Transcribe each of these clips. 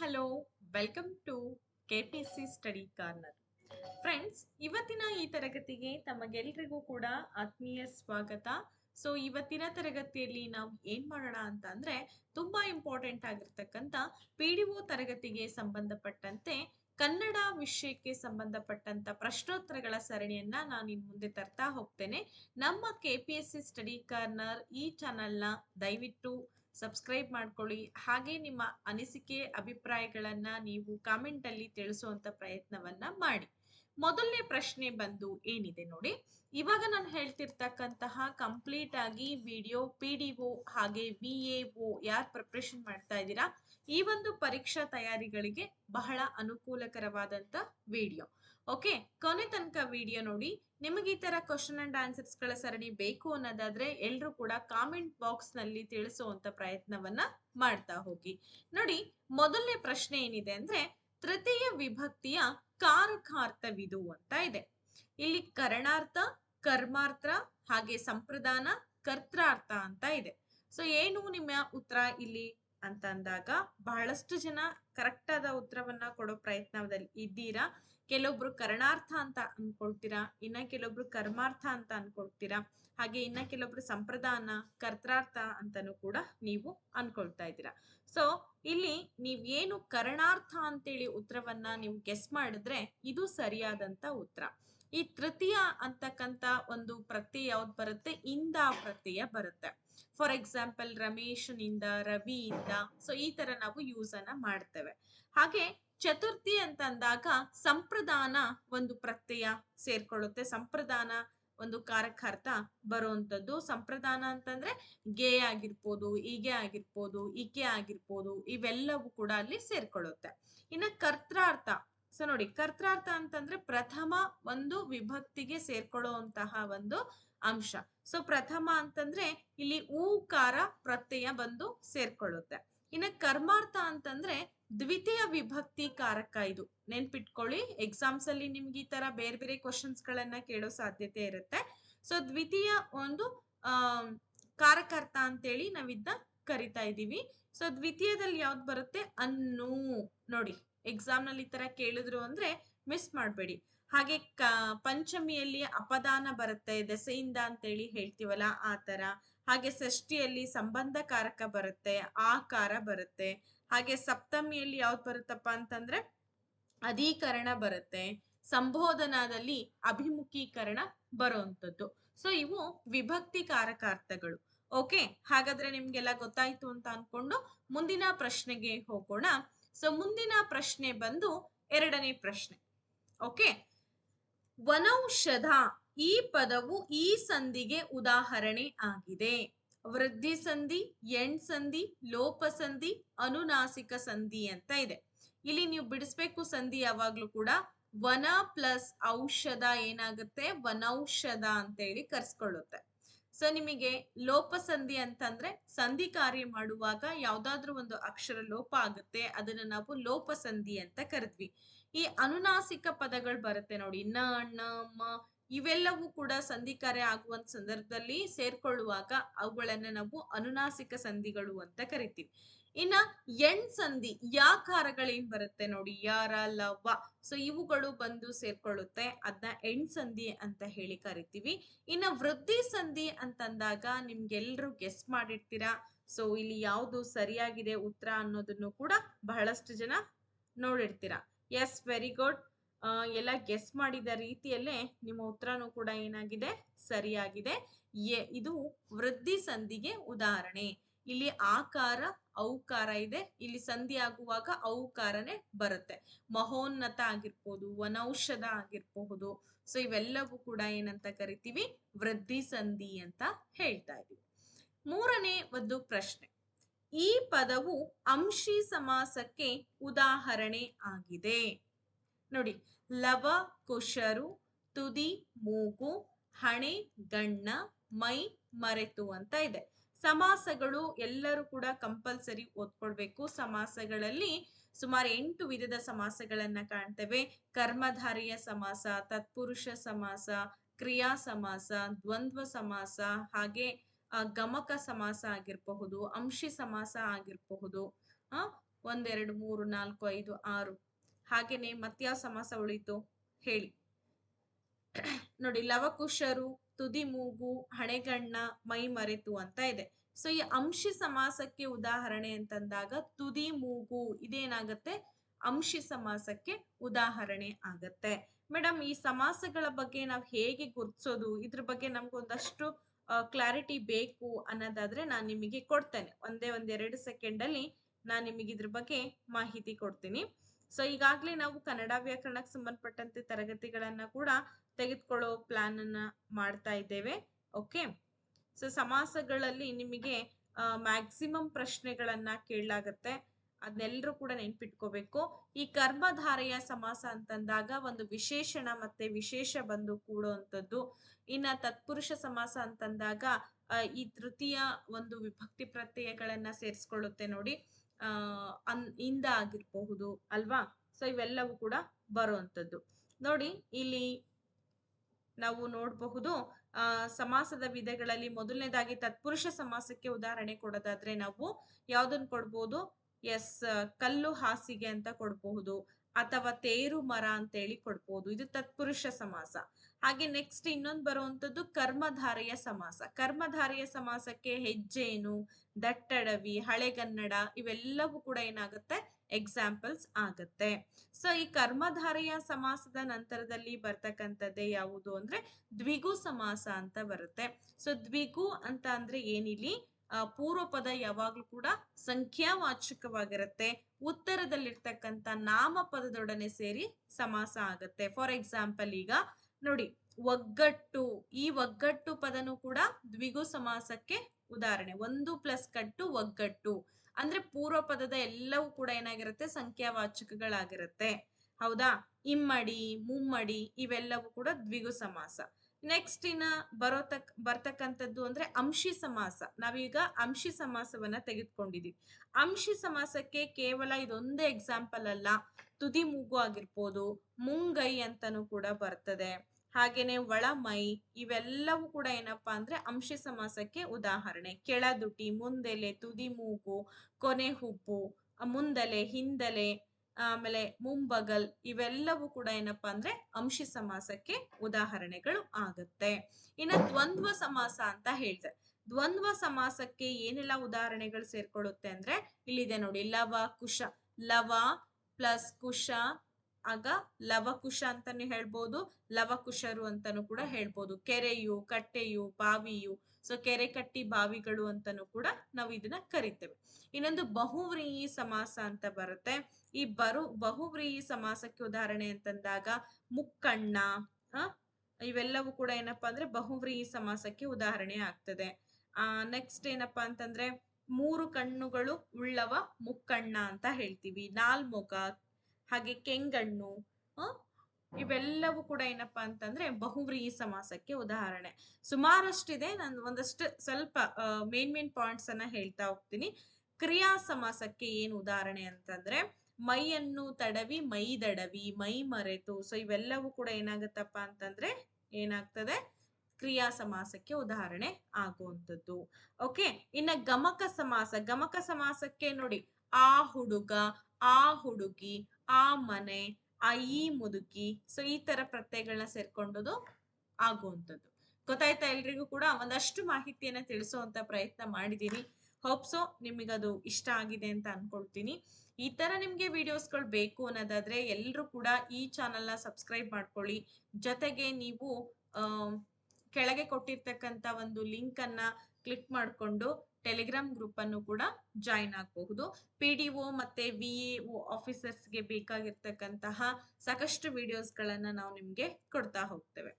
Hello welcome to KPC study corner friends ಇವತ್ತಿನ ಈ ತರಗತಿಗೆ ತಮಗೆಲ್ರಿಗೂ ಕೂಡ ಆತ್ಮೀಯ ಸ್ವಾಗತ. ಸೊ ಇವತ್ತಿನ ತರಗತಿಯಲ್ಲಿ ನಾವು ಏನು ಮಾಡೋಣ ಅಂತ ಅಂದ್ರೆ, ತುಂಬಾ ಇಂಪಾರ್ಟೆಂಟ್ ಆಗಿರ್ತಕ್ಕಂಥ ಪಿ ಡಿ ಒ ತರಗತಿಗೆ ಸಂಬಂಧಪಟ್ಟಂತೆ ಕನ್ನಡ ವಿಷಯಕ್ಕೆ ಸಂಬಂಧಪಟ್ಟಂತ ಪ್ರಶ್ನೋತ್ತರಗಳ ಸರಣಿಯನ್ನ ನಾನು ಇನ್ ಮುಂದೆ ತರ್ತಾ ಹೋಗ್ತೇನೆ. ನಮ್ಮ K P S C study corner ಈ ಚಾನೆಲ್ನ ದಯವಿಟ್ಟು ಸಬ್ಸ್ಕ್ರೈಬ್ ಮಾಡ್ಕೊಳ್ಳಿ. ಹಾಗೆ ನಿಮ್ಮ ಅನಿಸಿಕೆ, ಅಭಿಪ್ರಾಯಗಳನ್ನ ನೀವು ಕಾಮೆಂಟ್ ಅಲ್ಲಿ ತಿಳಿಸುವಂತ ಪ್ರಯತ್ನವನ್ನ ಮಾಡಿ. ಮೊದಲನೇ ಪ್ರಶ್ನೆ ಬಂದು ಏನಿದೆ ನೋಡಿ. ಇವಾಗ ನಾನು ಹೇಳ್ತಿರ್ತಕ್ಕಂತಹ ಕಂಪ್ಲೀಟ್ ಆಗಿ ವಿಡಿಯೋ ಪಿ ಡಿ ಒ ಹಾಗೆ ವಿ ಎ ಒ ಯಾರು ಪ್ರಿಪ್ರೇಷನ್ ಮಾಡ್ತಾ ಇದ್ದೀರಾ? ಈ ಒಂದು ಪರೀಕ್ಷಾ ತಯಾರಿಗಳಿಗೆ ಬಹಳ ಅನುಕೂಲಕರವಾದಂತ ವಿಡಿಯೋ ಓಕೆ, ಕೊನೆ ತನಕ ವಿಡಿಯೋ ನೋಡಿ. ನಿಮಗೆ ಈ ತರ ಕ್ವಶನ್ ಅಂಡ್ ಆನ್ಸರ್ಸ್ಗಳ ಸರಣಿ ಬೇಕು ಅನ್ನೋದಾದ್ರೆ ಎಲ್ರು ಕೂಡ ಕಾಮೆಂಟ್ ಬಾಕ್ಸ್ನಲ್ಲಿ ತಿಳಿಸುವಂತ ಪ್ರಯತ್ನವನ್ನ ಮಾಡ್ತಾ ಹೋಗಿ. ನೋಡಿ, ಮೊದಲನೇ ಪ್ರಶ್ನೆ ಏನಿದೆ ಅಂದ್ರೆ, ತೃತೀಯ ವಿಭಕ್ತಿಯ ಕಾರಕಾರ್ಥವಿದು ಅಂತ ಇದೆ. ಇಲ್ಲಿ ಕರಣಾರ್ಥ, ಕರ್ಮಾರ್ಥ, ಹಾಗೆ ಸಂಪ್ರದಾನ, ಕರ್ತಾರ್ಥ ಅಂತ ಇದೆ. ಸೊ ಏನು ನಿಮ್ಮ ಉತ್ತರ ಇಲ್ಲಿ ಅಂತ ಅಂದಾಗ, ಬಹಳಷ್ಟು ಜನ ಕರೆಕ್ಟ್ ಆದ ಉತ್ತರವನ್ನ ಕೊಡೋ ಪ್ರಯತ್ನದಲ್ಲಿ ಇದ್ದೀರಾ? ಕೆಲವೊಬ್ರು ಕರ್ಣಾರ್ಥ ಅಂತ ಅನ್ಕೊಳ್ತೀರಾ? ಇನ್ನ ಕೆಲವೊಬ್ರು ಕರ್ಮಾರ್ಥ ಅಂತ ಅನ್ಕೊಳ್ತೀರಾ? ಹಾಗೆ ಇನ್ನ ಕೆಲವೊಬ್ರು ಸಂಪ್ರದಾನ, ಕರ್ತಾರ್ಥ ಅಂತಾನು ಕೂಡ ನೀವು ಅನ್ಕೊಳ್ತಾ ಇದ್ದೀರಾ. ಸೊ ಇಲ್ಲಿ ನೀವ್ ಏನು ಕರಣಾರ್ಥ ಅಂತೇಳಿ ಉತ್ತರವನ್ನ ನೀವು ಗೆಸ್ ಮಾಡಿದ್ರೆ ಇದು ಸರಿಯಾದಂತ ಉತ್ತರ. ಈ ತೃತೀಯ ಅಂತಕ್ಕಂತ ಒಂದು ಪ್ರತ್ಯಯ ಯಾವ್ದು ಬರುತ್ತೆ? ಇಂದ ಪ್ರತ್ಯಯ ಬರುತ್ತೆ. ಫಾರ್ ಎಕ್ಸಾಂಪಲ್ ರಮೇಶನಿಂದ, ರವಿಯಿಂದ ಸೊ ಈ ತರ ನಾವು ಯೂಸ್ ಅನ್ನ ಮಾಡ್ತೇವೆ. ಹಾಗೆ ಚತುರ್ಥಿ ಅಂತ ಅಂದಾಗ ಸಂಪ್ರದಾನ ಒಂದು ಪ್ರತ್ಯಯ ಸೇರ್ಕೊಳ್ಳುತ್ತೆ. ಸಂಪ್ರದಾನ ಒಂದು ಕಾರಕಾರ್ಥ ಬರುವಂಥದ್ದು. ಸಂಪ್ರದಾನ ಅಂತಂದ್ರೆ ಗೆ ಆಗಿರ್ಬೋದು ಈಗೆ ಆಗಿರ್ಬೋದು ಈಕೆ ಆಗಿರ್ಬೋದು, ಇವೆಲ್ಲವೂ ಕೂಡ ಅಲ್ಲಿ ಸೇರ್ಕೊಳ್ಳುತ್ತೆ. ಇನ್ನ ಕರ್ತಾರ್ಥ. ಸೊ ನೋಡಿ, ಕರ್ತಾರ್ಥ ಅಂತಂದ್ರೆ ಪ್ರಥಮ ಒಂದು ವಿಭಕ್ತಿಗೆ ಸೇರ್ಕೊಳ್ಳುವಂತಹ ಒಂದು ಅಂಶ. ಸೊ ಪ್ರಥಮ ಅಂತಂದ್ರೆ ಇಲ್ಲಿ ಊಕಾರ, ಪ್ರತ್ಯಯ ಬಂದು ಸೇರ್ಕೊಳ್ಳುತ್ತೆ. ಇನ್ನ ಕರ್ಮಾರ್ಥ ಅಂತಂದ್ರೆ ದ್ವಿತೀಯ ವಿಭಕ್ತಿ ಕಾರಕ ಇದು. ನೆನ್ಪಿಟ್ಕೊಳ್ಳಿ ಎಕ್ಸಾಮ್ಸ್ ಅಲ್ಲಿ ನಿಮ್ಗೆ ಈ ತರ ಬೇರೆ ಬೇರೆ ಕ್ವಶನ್ಸ್ ಗಳನ್ನ ಕೇಳೋ ಸಾಧ್ಯತೆ ಇರುತ್ತೆ. ಸೊ ದ್ವಿತೀಯ ಒಂದು, ಆ ಕಾರಕಾರ್ಥ ಅಂತೇಳಿ ನಾವಿದ್ದ ಕರಿತಾ ಇದೀವಿ ಸೊ ದ್ವಿತೀಯದಲ್ಲಿ ಯಾವ್ದು ಬರುತ್ತೆ? ಅನ್ನು. ನೋಡಿ ಎಕ್ಸಾಮ್ನಲ್ಲಿ ಈ ತರ ಕೇಳಿದ್ರು ಅಂದ್ರೆ ಮಿಸ್ ಮಾಡ್ಬೇಡಿ. ಹಾಗೆ ಪಂಚಮಿಯಲ್ಲಿ ಅಪದಾನ ಬರುತ್ತೆ, ದೆಸೆಯಿಂದ ಅಂತೇಳಿ ಹೇಳ್ತೀವಲ್ಲ ಆ ತರ. ಹಾಗೆ ಷಷ್ಠಿಯಲ್ಲಿ ಸಂಬಂಧ ಕಾರಕ ಬರುತ್ತೆ, ಆಕಾರ ಬರುತ್ತೆ. ಹಾಗೆ ಸಪ್ತಮಿಯಲ್ಲಿ ಯಾವ್ದು ಬರುತ್ತಪ್ಪ ಅಂತಂದ್ರೆ ಅಧೀಕರಣ ಬರುತ್ತೆ, ಸಂಬೋಧನಾದಲ್ಲಿ ಅಭಿಮುಖೀಕರಣ ಬರುವಂತದ್ದು ಸೊ ಇವು ವಿಭಕ್ತಿ ಕಾರಕಾರ್ಥಗಳು ಓಕೆ ಹಾಗಾದ್ರೆ ನಿಮ್ಗೆಲ್ಲ ಗೊತ್ತಾಯ್ತು ಅಂತ ಅನ್ಕೊಂಡು ಮುಂದಿನ ಪ್ರಶ್ನೆಗೆ ಹೋಗೋಣ. ಸೊ ಮುಂದಿನ ಪ್ರಶ್ನೆ ಬಂದು ಎರಡನೇ ಪ್ರಶ್ನೆ. ಓಕೆ ವನೌಷಧ ಈ ಪದವು ಈ ಸಂಧಿಗೆ ಉದಾಹರಣೆ ಆಗಿದೆ. ವೃದ್ಧಿ ಸಂಧಿ ಎಣ್ ಸಂಧಿ, ಲೋಪ ಸಂಧಿ, ಅನುನಾಸಿಕ ಸಂಧಿ ಅಂತ ಇದೆ. ಇಲ್ಲಿ ನೀವು ಬಿಡಿಸ್ಬೇಕು ಸಂಧಿ ಯಾವಾಗ್ಲೂ ಕೂಡ ವನ ಪ್ಲಸ್ ಔಷಧ ಏನಾಗುತ್ತೆ? ವನೌಷಧ ಅಂತ ಹೇಳಿ ಕರ್ಸ್ಕೊಳ್ಳುತ್ತೆ. ಸೊ ನಿಮಗೆ ಲೋಪ ಸಂಧಿ ಅಂತಂದ್ರೆ ಸಂಧಿ ಕಾರ್ಯ ಮಾಡುವಾಗ ಯಾವ್ದಾದ್ರು ಒಂದು ಅಕ್ಷರ ಲೋಪ ಆಗುತ್ತೆ. ಅದನ್ನ ನಾವು ಲೋಪ ಸಂಧಿ ಅಂತ ಕರೆದ್ವಿ. ಈ ಅನುನಾಸಿಕ ಪದಗಳು ಬರುತ್ತೆ ನೋಡಿ. ನ, ಣ, ಮ ಇವೆಲ್ಲವೂ ಕೂಡ ಸಂಧಿ ಕಾರ್ಯ ಆಗುವಂತ ಸಂದರ್ಭದಲ್ಲಿ ಸೇರ್ಕೊಳ್ಳುವಾಗ ಅವುಗಳನ್ನ ನಾವು ಅನುನಾಸಿಕ ಸಂಧಿಗಳು ಅಂತ ಕರಿತೀವಿ. ಇನ್ನ ಎಣ್ ಸಂಧಿ ಯಾಕಾರಗಳೇನ್ ಬರುತ್ತೆ ನೋಡಿ, ಯಾರ, ಲವ ಸೊ ಇವುಗಳು ಬಂದು ಸೇರ್ಕೊಳ್ಳುತ್ತೆ. ಅದನ್ನ ಎಣ್ ಸಂಧಿ ಅಂತ ಹೇಳಿ ಕರಿತೀವಿ. ಇನ್ನ ವೃದ್ಧಿ ಸಂಧಿ ಅಂತಂದಾಗ ನಿಮ್ಗೆಲ್ರು ಗೆಸ್ ಮಾಡಿರ್ತೀರಾ? ಸೊ ಇಲ್ಲಿ ಯಾವುದು ಸರಿಯಾಗಿದೆ ಉತ್ತರ ಅನ್ನೋದನ್ನು ಕೂಡ ಬಹಳಷ್ಟು ಜನ ನೋಡಿರ್ತೀರಾ. ಎಸ್ ವೆರಿ ಗುಡ್ ಎಲ್ಲ ಗೆಸ್ ಮಾಡಿದ ರೀತಿಯಲ್ಲೇ ನಿಮ್ಮ ಉತ್ತರನೂ ಕೂಡ ಏನಾಗಿದೆ? ಸರಿಯಾಗಿದೆ. ಎ, ಇದು ವೃದ್ಧಿ ಸಂಧಿಗೆ ಉದಾಹರಣೆ. ಇಲ್ಲಿ ಆಕಾರ, ಔಕಾರ ಇದೆ. ಇಲ್ಲಿ ಸಂಧಿ ಆಗುವಾಗ ಔಕಾರನೇ ಬರುತ್ತೆ. ಮಹೋನ್ನತ ಆಗಿರ್ಬೋದು, ವನೌಷಧ ಆಗಿರಬಹುದು. ಸೊ ಇವೆಲ್ಲವೂ ಕೂಡ ಏನಂತ ಕರಿತೀವಿ? ವೃದ್ಧಿ ಸಂಧಿ ಅಂತ ಹೇಳ್ತಾ ಇದೀವಿ ಮೂರನೇ ಒಂದು ಪ್ರಶ್ನೆ. ಈ ಪದವು ಅಂಶಿ ಸಮಾಸಕ್ಕೆ ಉದಾಹರಣೆ ಆಗಿದೆ. ನೋಡಿ, ಲವ, ಕುಶರು, ತುದಿ, ಮೂಗು, ಹಣೆ, ಗಣ್ಣ, ಮೈ, ಮರೆತು ಅಂತ ಇದೆ. ಸಮಾಸಗಳು ಎಲ್ಲರೂ ಕೂಡ ಕಂಪಲ್ಸರಿ ಓದ್ಕೊಳ್ಬೇಕು. ಸಮಾಸಗಳಲ್ಲಿ ಸುಮಾರು ಎಂಟು ವಿಧದ ಸಮಾಸಗಳನ್ನ ಕಾಣ್ತೇವೆ. ಕರ್ಮಧಾರಿಯ ಸಮಾಸ, ತತ್ಪುರುಷ ಸಮಾಸ, ಕ್ರಿಯಾ ಸಮಾಸ, ದ್ವಂದ್ವ ಸಮಾಸ, ಹಾಗೆ ಗಮಕ ಸಮಾಸ ಆಗಿರಬಹುದು, ಅಂಶಿ ಸಮಾಸ ಆಗಿರಬಹುದು, ಆ, ಒಂದೆರಡು, ಮೂರು, ನಾಲ್ಕು, ಐದು, ಆರು ಹಾಗೇನೆ ಮತ್ಯಾವ ಸಮಾಸ ಉಳಿತು. ಹೇಳಿ. ನೋಡಿ, ಲವಕುಶರು, ತುದಿ ಮೂಗು, ಹಣೆಗಣ್ಣ, ಮೈ ಮರೆತು ಅಂತ ಇದೆ. ಸೊ ಈ ಅಂಶಿ ಸಮಾಸಕ್ಕೆ ಉದಾಹರಣೆ ಅಂತಂದಾಗ ತುದಿ ಮೂಗು ಇದೇನಾಗತ್ತೆ? ಅಂಶಿ ಸಮಾಸಕ್ಕೆ ಉದಾಹರಣೆ ಆಗತ್ತೆ. ಮೇಡಮ್, ಈ ಸಮಾಸಗಳ ಬಗ್ಗೆ ನಾವು ಹೇಗೆ ಗುರ್ತಿಸೋದು? ಇದ್ರ ಬಗ್ಗೆ ನಮ್ಗೊಂದಷ್ಟು ಕ್ಲಾರಿಟಿ ಬೇಕು ಅನ್ನೋದಾದ್ರೆ ನಾನು ನಿಮಗೆ ಕೊಡ್ತೇನೆ. ಒಂದೇ ಒಂದೆರಡು ಸೆಕೆಂಡ್ ಅಲ್ಲಿ ನಾನು ನಿಮಗೆ ಇದ್ರ ಬಗ್ಗೆ ಮಾಹಿತಿ ಕೊಡ್ತೀನಿ. ಸೊ ಈಗಾಗಲೇ ನಾವು ಕನ್ನಡ ವ್ಯಾಕರಣಕ್ಕೆ ಸಂಬಂಧಪಟ್ಟಂತೆ ತರಗತಿಗಳನ್ನ ಕೂಡ ತೆಗೆದುಕೊಳ್ಳೋ ಪ್ಲಾನ್ ಅನ್ನ ಮಾಡ್ತಾ ಇದ್ದೇವೆ. ಓಕೆ ಸೊ ಸಮಾಸಗಳಲ್ಲಿ ನಿಮಗೆ ಮ್ಯಾಕ್ಸಿಮಮ್ ಪ್ರಶ್ನೆಗಳನ್ನ ಕೇಳಲಾಗತ್ತೆ. ಅದನ್ನೆಲ್ಲರೂ ಕೂಡ ನೆನ್ಪಿಟ್ಕೋಬೇಕು. ಈ ಕರ್ಮಧಾರೆಯ ಸಮಾಸ ಅಂತಂದಾಗ ಒಂದು ವಿಶೇಷಣ ಮತ್ತೆ ವಿಶೇಷ ಬಂದು ಕೂಡುವಂಥದ್ದು ಇನ್ನ ತತ್ಪುರುಷ ಸಮಾಸ ಅಂತಂದಾಗ ಈ ತೃತೀಯ ಒಂದು ವಿಭಕ್ತಿ ಪ್ರತ್ಯಯಗಳನ್ನ ಸೇರಿಸ್ಕೊಳ್ಳುತ್ತೆ ನೋಡಿ. ಅನ್ ಇಂದ ಆಗಿರಬಹುದು ಅಲ್ವಾ? ಸೊ ಇವೆಲ್ಲವೂ ಕೂಡ ಬರುವಂತದ್ದು ನೋಡಿ, ಇಲ್ಲಿ ನಾವು ನೋಡಬಹುದು, ಆ, ಸಮಾಸದ ವಿಧಗಳಲ್ಲಿ ಮೊದಲನೇದಾಗಿ ತತ್ಪುರುಷ ಸಮಾಸಕ್ಕೆ ಉದಾಹರಣೆ ಕೊಡೋದಾದ್ರೆ ನಾವು ಯಾವ್ದನ್ ಕೊಡ್ಬೋದು? ಎಸ್, ಕಲ್ಲು ಹಾಸಿಗೆ ಅಂತ ಕೊಡ್ಬಹುದು, ಅಥವಾ ತೇರು ಮರ ಅಂತ ಹೇಳಿ ಕೊಡ್ಬೋದು. ಇದು ತತ್ಪುರುಷ ಸಮಾಸ. ಹಾಗೆ ನೆಕ್ಸ್ಟ್ ಇನ್ನೊಂದು ಬರುವಂಥದ್ದು ಕರ್ಮಧಾರೆಯ ಸಮಾಸ. ಕರ್ಮಧಾರೆಯ ಸಮಾಸಕ್ಕೆ ಹೆಜ್ಜೇನು ದಟ್ಟಡವಿ, ಹಳೆಗನ್ನಡ ಇವೆಲ್ಲವೂ ಕೂಡ ಏನಾಗುತ್ತೆ? ಎಕ್ಸಾಂಪಲ್ಸ್ ಆಗತ್ತೆ. ಸೊ ಈ ಕರ್ಮಧಾರೆಯ ಸಮಾಸದ ನಂತರದಲ್ಲಿ ಬರ್ತಕ್ಕಂಥದ್ದೇ ಯಾವುದು ಅಂದ್ರೆ ದ್ವಿಗು ಸಮಾಸ ಅಂತ ಬರುತ್ತೆ. ಸೊ ದ್ವಿಗು ಅಂತ ಅಂದ್ರೆ ಏನಿಲ್ಲಿ ಪೂರ್ವ ಪದ ಯಾವಾಗ್ಲೂ ಕೂಡ ಸಂಖ್ಯಾವಾಚಕವಾಗಿರುತ್ತೆ. ಉತ್ತರದಲ್ಲಿರ್ತಕ್ಕಂಥ ನಾಮಪದದೊಡನೆ ಸೇರಿ ಸಮಾಸ ಆಗತ್ತೆ. ಫಾರ್ ಎಕ್ಸಾಂಪಲ್ ಈಗ ನೋಡಿ, ಒಗ್ಗಟ್ಟು, ಈ ಒಗ್ಗಟ್ಟು ಪದನು ಕೂಡ ದ್ವಿಗು ಸಮಾಸಕ್ಕೆ ಉದಾಹರಣೆ. ಒಂದು ಪ್ಲಸ್ ಕಟ್ಟು ಒಗ್ಗಟ್ಟು. ಅಂದ್ರೆ ಪೂರ್ವ ಪದದ ಎಲ್ಲವೂ ಕೂಡ ಏನಾಗಿರುತ್ತೆ? ಸಂಖ್ಯಾವಾಚಕಗಳಾಗಿರುತ್ತೆ. ಹೌದಾ? ಇಮ್ಮಡಿ, ಮುಮ್ಮಡಿ ಇವೆಲ್ಲವೂ ಕೂಡ ದ್ವಿಗು ಸಮಾಸ. ನೆಕ್ಸ್ಟ್ ಇನ್ನ ಬರೋತಕ್, ಬರ್ತಕ್ಕಂಥದ್ದು ಅಂದ್ರೆ ಅಂಶಿ ಸಮಾಸ. ನಾವೀಗ ಅಂಶಿ ಸಮಾಸವನ್ನ ತೆಗೆದುಕೊಂಡಿದೀವಿ. ಅಂಶಿ ಸಮಾಸಕ್ಕೆ ಕೇವಲ ಇದೊಂದೇ ಎಕ್ಸಾಂಪಲ್ ಅಲ್ಲ, ತುದಿ ಮೂಗು ಆಗಿರ್ಬೋದು, ಮುಂಗೈ ಅಂತಾನೂ ಕೂಡ ಬರ್ತದೆ. ಹಾಗೇನೆ ಒಳಮೈ, ಇವೆಲ್ಲವೂ ಕೂಡ ಏನಪ್ಪಾ ಅಂದ್ರೆ ಅಂಶಿ ಸಮಾಸಕ್ಕೆ ಉದಾಹರಣೆ. ಕೆಳದುಟಿ, ಮುಂದೆಲೆ ತುದಿ ಮೂಗು, ಕೊನೆ ಹುಬ್ಬು, ಮುಂದಲೆ ಹಿಂದಲೆ ಆಮೇಲೆ ಮುಂಬಗಲ್ ಇವೆಲ್ಲವೂ ಕೂಡ ಏನಪ್ಪಾ ಅಂದ್ರೆ ಅಂಶಿ ಸಮಾಸಕ್ಕೆ ಉದಾಹರಣೆಗಳು ಆಗುತ್ತೆ. ಇನ್ನ ದ್ವಂದ್ವ ಸಮಾಸ ಅಂತ ಹೇಳ್ತಾರೆ ದ್ವಂದ್ವ ಸಮಾಸಕ್ಕೆ ಏನೆಲ್ಲ ಉದಾಹರಣೆಗಳು ಸೇರ್ಕೊಳ್ಳುತ್ತೆ ಅಂದ್ರೆ ಇಲ್ಲಿದೆ ನೋಡಿ ಲವ, ಕುಶ. ಲವ ಪ್ಲಸ್ ಕುಶ ಆಗ ಲವಕುಶ ಅಂತಾನು ಹೇಳ್ಬೋದು, ಲವಕುಶರು ಅಂತಾನು ಕೂಡ ಹೇಳ್ಬೋದು. ಕೆರೆಯು, ಕಟ್ಟೆಯು, ಬಾವಿಯು. ಸೊ ಕೆರೆ ಕಟ್ಟಿ ಬಾವಿಗಳು ಅಂತಾನು ಕೂಡ ನಾವು ಇದನ್ನ ಕರಿತೇವೆ. ಇನ್ನೊಂದು ಬಹುವ್ರೀಹಿ ಸಮಾಸ ಅಂತ ಬರುತ್ತೆ. ಈ ಬರು, ಬಹುವ್ರೀಹಿ ಸಮಾಸಕ್ಕೆ ಉದಾಹರಣೆ ಅಂತಂದಾಗ ಮುಕ್ಕಣ್ಣ ಇವೆಲ್ಲವೂ ಕೂಡ ಏನಪ್ಪಾ ಅಂದ್ರೆ ಬಹುವ್ರೀಹಿ ಸಮಾಸಕ್ಕೆ ಉದಾಹರಣೆ ಆಗ್ತದೆ. ಆ ನೆಕ್ಸ್ಟ್ ಏನಪ್ಪಾ ಅಂತಂದ್ರೆ ಮೂರು ಕಣ್ಣುಗಳು ಉಳ್ಳವ ಮುಕ್ಕಣ್ಣ ಅಂತ ಹೇಳ್ತೀವಿ. ನಾಲ್ಮುಖ ಹಾಗೆ ಕೆಂಗಣ್ಣು ಇವೆಲ್ಲವೂ ಕೂಡ ಏನಪ್ಪಾ ಅಂತಂದ್ರೆ ಬಹುವ್ರೀಹಿ ಸಮಾಸಕ್ಕೆ ಉದಾಹರಣೆ. ಸುಮಾರಷ್ಟಿದೆ, ನಾನು ಒಂದಷ್ಟು ಸ್ವಲ್ಪ ಮೇನ್ ಮೇನ್ ಪಾಯಿಂಟ್ಸ್ ಅನ್ನ ಹೇಳ್ತಾ ಹೋಗ್ತೀನಿ. ಕ್ರಿಯಾ ಸಮಾಸಕ್ಕೆ ಏನು ಉದಾಹರಣೆ ಅಂತಂದ್ರೆ, ಮೈಯನ್ನು ತಡವಿ ಮೈದಡವಿ ಮೈ ಮರೆತು ಸೊ ಇವೆಲ್ಲವೂ ಕೂಡ ಏನಾಗತ್ತಪ್ಪ ಅಂತಂದ್ರೆ ಏನಾಗ್ತದೆ? ಕ್ರಿಯಾ ಸಮಾಸಕ್ಕೆ ಉದಾಹರಣೆ ಆಗುವಂಥದ್ದು. ಓಕೆ, ಇನ್ನ ಗಮಕ ಸಮಾಸ, ಗಮಕ ಸಮಾಸಕ್ಕೆ ನೋಡಿ, ಆ ಹುಡುಗ, ಆ ಹುಡುಗಿ ಆ ಮನೆ, ಆ ಈ ಮುದುಕಿ ಸೊ ಈ ತರ ಪ್ರತ್ಯಯಗಳನ್ನ ಸೇರ್ಕೊಂಡದು ಆಗುವಂಥದ್ದು. ಗೊತ್ತಾಯ್ತಾ ಎಲ್ರಿಗೂ ಕೂಡ? ಒಂದಷ್ಟು ಮಾಹಿತಿಯನ್ನ ತಿಳಿಸುವಂತ ಪ್ರಯತ್ನ ಮಾಡಿದೀನಿ. ಹೋಪ್ಸೋ ನಿಮಗದು ಇಷ್ಟ ಆಗಿದೆ ಅಂತ ಅನ್ಕೊಳ್ತೀನಿ. ಈ ತರ ನಿಮ್ಗೆ ವಿಡಿಯೋಸ್ಗಳು ಬೇಕು ಅನ್ನೋದಾದ್ರೆ ಎಲ್ಲರೂ ಕೂಡ ಈ ಚಾನೆಲ್ನ ಸಬ್ಸ್ಕ್ರೈಬ್ ಮಾಡ್ಕೊಳ್ಳಿ. ಜೊತೆಗೆ ನೀವು ಕೆಳಗೆ ಕೊಟ್ಟಿರ್ತಕ್ಕಂಥ ಒಂದು ಲಿಂಕ್ ಅನ್ನ ಕ್ಲಿಕ್ ಮಾಡಿಕೊಂಡು ಟೆಲಿಗ್ರಾಮ್ ಗ್ರೂಪ್ ಅನ್ನು ಕೂಡ ಜಾಯಿನ್ ಆಗಬಹುದು. ಪಿ ಡಿ ಒ ಮತ್ತೆ ವಿ ಒ ಆಫೀಸರ್ಸ್ಗೆ ಬೇಕಾಗಿರ್ತಕ್ಕಂತಹ ಸಾಕಷ್ಟು ವಿಡಿಯೋಸ್ಗಳನ್ನ ನಾವು ನಿಮ್ಗೆ ಕೊಡ್ತಾ ಹೋಗ್ತೇವೆ.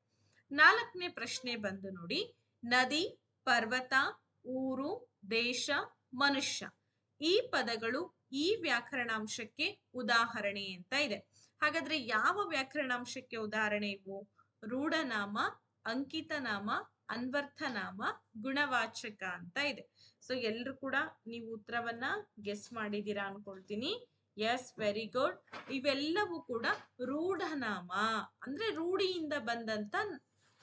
ನಾಲ್ಕನೇ ಪ್ರಶ್ನೆ ಬಂದು ನೋಡಿ. ನದಿ, ಪರ್ವತ, ಊರು, ದೇಶ, ಮನುಷ್ಯ. ಈ ಪದಗಳು ಈ ವ್ಯಾಕರಣಾಂಶಕ್ಕೆ ಉದಾಹರಣೆ ಅಂತ ಇದೆ. ಹಾಗಾದ್ರೆ ಯಾವ ವ್ಯಾಕರಣಾಂಶಕ್ಕೆ ಉದಾಹರಣೆ ಇವು? ರೂಢನಾಮ, ಅಂಕಿತನಾಮ, ಅನ್ವರ್ಥನಾಮ, ಗುಣವಾಚಕ ಅಂತ ಇದೆ. ಸೊ ಎಲ್ರು ಕೂಡ ನೀವು ಉತ್ತರವನ್ನ ಗೆಸ್ ಮಾಡಿದೀರಾ ಅನ್ಕೊಳ್ತೀನಿ. ಎಸ್ ವೆರಿ ಗುಡ್ ಇವೆಲ್ಲವೂ ಕೂಡ ರೂಢನಾಮ, ಅಂದ್ರೆ ರೂಢಿಯಿಂದ ಬಂದಂತ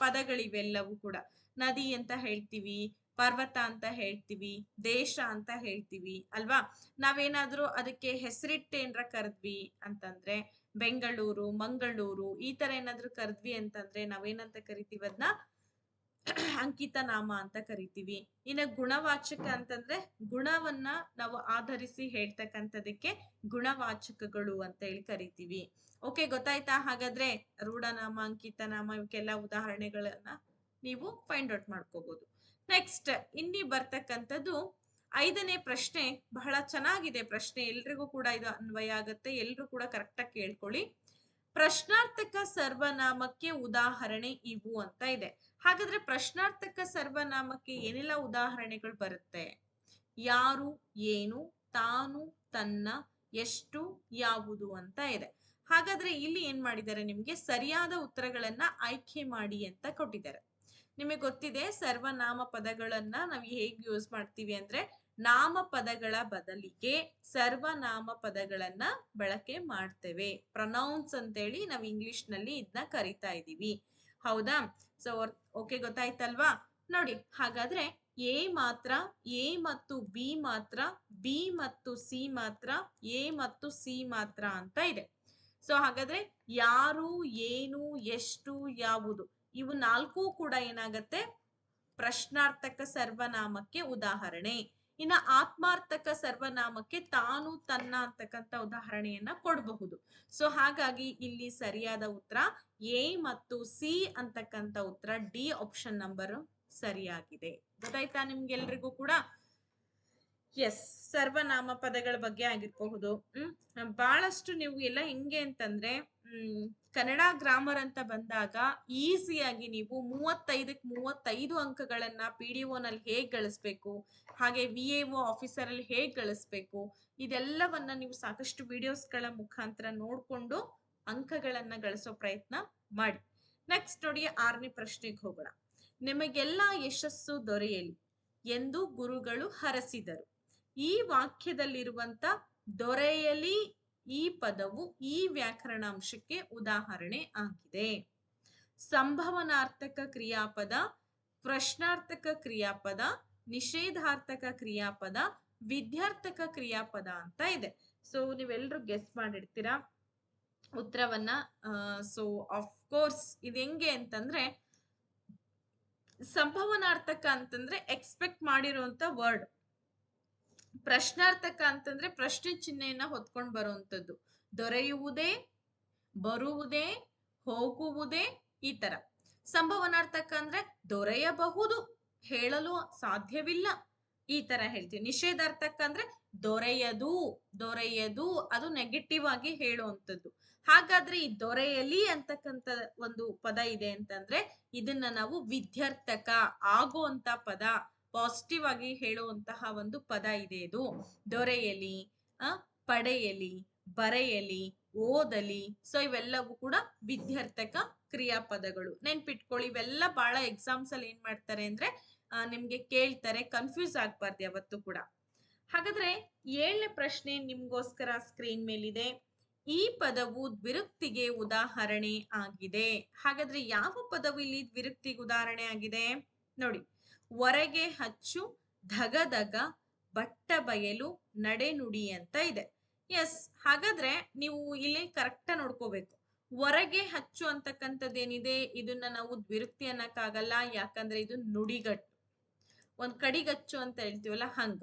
ಪದಗಳಿವೆಲ್ಲವೂ ಕೂಡ. ನದಿ ಅಂತ ಹೇಳ್ತೀವಿ, ಪರ್ವತ ಅಂತ ಹೇಳ್ತೀವಿ, ದೇಶ ಅಂತ ಹೇಳ್ತೀವಿ, ಅಲ್ವಾ? ನಾವೇನಾದ್ರೂ ಅದಕ್ಕೆ ಹೆಸರಿಟ್ಟೇನ್ರ ಕರೆದ್ವಿ ಅಂತಂದ್ರೆ, ಬೆಂಗಳೂರು, ಮಂಗಳೂರು, ಈ ತರ ಏನಾದ್ರು ಕರೆದ್ವಿ ಅಂತಂದ್ರೆ ನಾವೇನಂತ ಕರಿತೀವಿ ಅದನ್ನ ಅಂಕಿತ ನಾಮ ಅಂತ ಕರಿತೀವಿ. ಇನ್ನ ಗುಣವಾಚಕ ಅಂತಂದ್ರೆ ಗುಣವನ್ನ ನಾವು ಆಧರಿಸಿ ಹೇಳ್ತಕ್ಕಂಥದಕ್ಕೆ ಗುಣವಾಚಕಗಳು ಅಂತ ಹೇಳಿ ಕರಿತೀವಿ. ಓಕೆ ಗೊತ್ತಾಯ್ತಾ? ಹಾಗಾದ್ರೆ ರೂಢನಾಮ ಅಂಕಿತ ನಾಮ ಇವಕ್ಕೆಲ್ಲ ಉದಾಹರಣೆಗಳನ್ನ ನೀವು ಫೈಂಡ್ ಔಟ್ ಮಾಡ್ಕೋಬಹುದು ನೆಕ್ಸ್ಟ್ ಇಲ್ಲಿ ಬರ್ತಕ್ಕಂಥದ್ದು ಐದನೇ ಪ್ರಶ್ನೆ, ಬಹಳ ಚೆನ್ನಾಗಿದೆ ಪ್ರಶ್ನೆ. ಎಲ್ರಿಗೂ ಕೂಡ ಇದು ಅನ್ವಯ ಆಗುತ್ತೆ. ಎಲ್ರು ಕೂಡ ಕರೆಕ್ಟಾಗಿ ಕೇಳ್ಕೊಳ್ಳಿ. ಪ್ರಶ್ನಾರ್ಥಕ ಸರ್ವನಾಮಕ್ಕೆ ಉದಾಹರಣೆ ಇವು ಅಂತ ಇದೆ. ಹಾಗಾದ್ರೆ ಪ್ರಶ್ನಾರ್ಥಕ ಸರ್ವನಾಮಕ್ಕೆ ಏನೆಲ್ಲ ಉದಾಹರಣೆಗಳು ಬರುತ್ತೆ? ಯಾರು, ಏನು, ತಾನು, ತನ್ನ, ಎಷ್ಟು, ಯಾವುದು ಅಂತ ಇದೆ. ಹಾಗಾದ್ರೆ ಇಲ್ಲಿ ಏನ್ ಮಾಡಿದ್ದಾರೆ ನಿಮ್ಗೆ? ಸರಿಯಾದ ಉತ್ತರಗಳನ್ನ ಆಯ್ಕೆ ಮಾಡಿ ಅಂತ ಕೊಟ್ಟಿದ್ದಾರೆ. ನಿಮಗೆ ಗೊತ್ತಿದೆ ಸರ್ವನಾಮ ಪದಗಳನ್ನ ನಾವು ಹೇಗೆ ಯೂಸ್ ಮಾಡ್ತೀವಿ ಅಂದ್ರೆ ನಾಮ ಪದಗಳ ಬದಲಿಗೆ ಸರ್ವನಾಮ ಪದಗಳನ್ನ ಬಳಕೆ ಮಾಡ್ತೇವೆ. ಪ್ರೊನೌನ್ಸ್ ಅಂತೇಳಿ ನಾವು ಇಂಗ್ಲಿಷ್ನಲ್ಲಿ ಇದನ್ನ ಕರಿತಾ ಇದೀವಿ. ಹೌದಾ? ಸೊ ಓಕೆ ಗೊತ್ತಾಯ್ತಲ್ವಾ? ನೋಡಿ, ಹಾಗಾದ್ರೆ ಎ ಮಾತ್ರ ಎ ಮತ್ತು ಬಿ ಮಾತ್ರ ಬಿ ಮತ್ತು ಸಿ ಮಾತ್ರ ಎ ಮತ್ತು ಸಿ ಮಾತ್ರ ಅಂತ ಇದೆ. ಸೊ ಹಾಗಾದ್ರೆ ಯಾರು, ಏನು, ಎಷ್ಟು, ಯಾವುದು, ಇವು ನಾಲ್ಕು ಕೂಡ ಏನಾಗತ್ತೆ? ಪ್ರಶ್ನಾರ್ಥಕ ಸರ್ವನಾಮಕ್ಕೆ ಉದಾಹರಣೆ. ಇನ್ನ ಆತ್ಮಾರ್ಥಕ ಸರ್ವನಾಮಕ್ಕೆ ತಾನು ತನ್ನ ಅಂತಕ್ಕಂಥ ಉದಾಹರಣೆಯನ್ನ ಕೊಡಬಹುದು. ಸೊ ಹಾಗಾಗಿ ಇಲ್ಲಿ ಸರಿಯಾದ ಉತ್ತರ ಎ ಮತ್ತು ಸಿ ಅಂತಕ್ಕಂಥ ಉತ್ತರ ಡಿ ಆಪ್ಷನ್ ನಂಬರ್ ಸರಿಯಾಗಿದೆ. ಗೊತ್ತಾಯ್ತಾ ನಿಮ್ಗೆಲ್ರಿಗೂ ಕೂಡ? ಎಸ್ ಸರ್ವನಾಮ ಪದಗಳ ಬಗ್ಗೆ ಆಗಿರಬಹುದು. ಹ್ಮ್ ಬಹಳಷ್ಟು ನೀವು ಎಲ್ಲ ಹೆಂಗೆ ಅಂತಂದ್ರೆ, ಹ್ಮ್, ಕನ್ನಡ ಗ್ರಾಮರ್ ಅಂತ ಬಂದಾಗ ಈಸಿಯಾಗಿ ನೀವು ಮೂವತ್ತೈದಕ್ ಮೂವತ್ತೈದು ಅಂಕಗಳನ್ನ ಪಿ ಡಿ ನಲ್ಲಿ ಹೇಗ್ ಗಳಿಸ್ಬೇಕು, ಹಾಗೆ ವಿ ಎ ಒ ಆಫೀಸರ್ ಅಲ್ಲಿ ಹೇಗ್ ಗಳಿಸ್ಬೇಕು, ಇದೆಲ್ಲವನ್ನ ನೀವು ಸಾಕಷ್ಟು ವಿಡಿಯೋಸ್ಗಳ ಮುಖಾಂತರ ನೋಡ್ಕೊಂಡು ಅಂಕಗಳನ್ನ ಗಳಿಸೋ ಪ್ರಯತ್ನ ಮಾಡಿ. ನೆಕ್ಸ್ಟ್ ನೋಡಿ, ಆರನೇ ಪ್ರಶ್ನೆಗೆ ಹೋಗೋಣ. ನಿಮಗೆಲ್ಲ ಯಶಸ್ಸು ದೊರೆಯಲಿ ಎಂದು ಗುರುಗಳು ಹರಸಿದರು. ಈ ವಾಕ್ಯದಲ್ಲಿರುವಂತ ದೊರೆಯಲಿ ಈ ಪದವು ಈ ವ್ಯಾಕರಣಾಂಶಕ್ಕೆ ಉದಾಹರಣೆ ಆಗಿದೆ. ಸಂಭವನಾರ್ಥಕ ಕ್ರಿಯಾಪದ, ಪ್ರಶ್ನಾರ್ಥಕ ಕ್ರಿಯಾಪದ, ನಿಷೇಧಾರ್ಥಕ ಕ್ರಿಯಾಪದ, ವಿದ್ಯಾರ್ಥಕ ಕ್ರಿಯಾಪದ ಅಂತ ಇದೆ. ಸೊ ನೀವೆಲ್ಲರೂ ಗೆಸ್ ಮಾಡಿರ್ತೀರಾ? ಉತ್ತರವನ್ನ ಸೊ ಆಫ್ ಕೋರ್ಸ್ ಇದು ಹೆಂಗೆ ಅಂತಂದ್ರೆ, ಸಂಭವನಾರ್ಥಕ ಅಂತಂದ್ರೆ ಎಕ್ಸ್ಪೆಕ್ಟ್ ಮಾಡಿರುವಂತ ವರ್ಡ್ ಪ್ರಶ್ನಾರ್ಥಕ ಅಂತಂದ್ರೆ ಪ್ರಶ್ನೆ ಚಿಹ್ನೆಯನ್ನ ಹೊತ್ಕೊಂಡ್ ಬರುವಂತದ್ದು ದೊರೆಯುವುದೇ, ಬರುವುದೇ, ಹೋಗುವುದೇ ಈ ತರ. ಸಂಭವನಾರ್ಥಕ ಅಂದ್ರೆ ದೊರೆಯಬಹುದು, ಹೇಳಲು ಸಾಧ್ಯವಿಲ್ಲ ಈ ತರ ಹೇಳ್ತೀವಿ. ನಿಷೇಧಾರ್ಥಕ ಅಂದ್ರೆ ದೊರೆಯದು ದೊರೆಯದು, ಅದು ನೆಗೆಟಿವ್ ಆಗಿ ಹೇಳುವಂಥದ್ದು. ಹಾಗಾದ್ರೆ ಈ ದೊರೆಯಲಿ ಅಂತಕ್ಕಂಥ ಒಂದು ಪದ ಇದೆ ಅಂತಂದ್ರೆ ಇದನ್ನ ನಾವು ವಿದ್ಯಾರ್ಥಕ ಆಗುವಂತ ಪದ ಪಾಸಿಟಿವ್ ಆಗಿ ಹೇಳುವಂತಹ ಒಂದು ಪದ ಇದೆ ಇದು. ದೊರೆಯಲಿ, ಆ, ಪಡೆಯಲಿ, ಬರೆಯಲಿ, ಓದಲಿ. ಸೊ ಇವೆಲ್ಲವೂ ಕೂಡ ವಿದ್ಯಾರ್ಥಕ ಕ್ರಿಯಾಪದಗಳು. ನೆನ್ಪಿಟ್ಕೊಳ್ಳಿ, ಇವೆಲ್ಲ ಬಹಳ ಎಕ್ಸಾಮ್ಸ್ ಅಲ್ಲಿ ಏನ್ ಮಾಡ್ತಾರೆ ಅಂದ್ರೆ ನಿಮ್ಗೆ ಕೇಳ್ತಾರೆ ಕನ್ಫ್ಯೂಸ್ ಆಗ್ಬಾರ್ದು ಯಾವತ್ತು ಕೂಡ. ಹಾಗಾದ್ರೆ ಏಳನೇ ಪ್ರಶ್ನೆ ನಿಮ್ಗೋಸ್ಕರ ಸ್ಕ್ರೀನ್ ಮೇಲಿದೆ. ಈ ಪದವು ದ್ವಿರುಕ್ತಿಗೆ ಉದಾಹರಣೆ ಆಗಿದೆ. ಹಾಗಾದ್ರೆ ಯಾವ ಪದವು ಇಲ್ಲಿ ದ್ವಿರುಕ್ತಿಗೆ ಉದಾಹರಣೆ ಆಗಿದೆ? ನೋಡಿ ಹೊರಗೆ ಹಚ್ಚು ಧಗಧಗ ಬಟ್ಟ ಬಯಲು ನಡೆನುಡಿ ಅಂತ ಇದೆ. ಎಸ್ ಹಾಗಾದ್ರೆ ನೀವು ಇಲ್ಲಿ ಕರೆಕ್ಟ್ ನೋಡ್ಕೋಬೇಕು. ಹೊರಗೆ ಹಚ್ಚು ಅಂತಕ್ಕಂಥದ್ದೇನಿದೆ? ಇದನ್ನ ನಾವು ದ್ವಿರುಕ್ತಿ ಅನ್ನಕ್ಕಾಗಲ್ಲ, ಯಾಕಂದ್ರೆ ಇದು ನುಡಿಗಟ್ಟು. ಒಂದ್ ಕಡಿಗಚ್ಚು ಅಂತ ಹೇಳ್ತೀವಲ್ಲ, ಹಂಗ.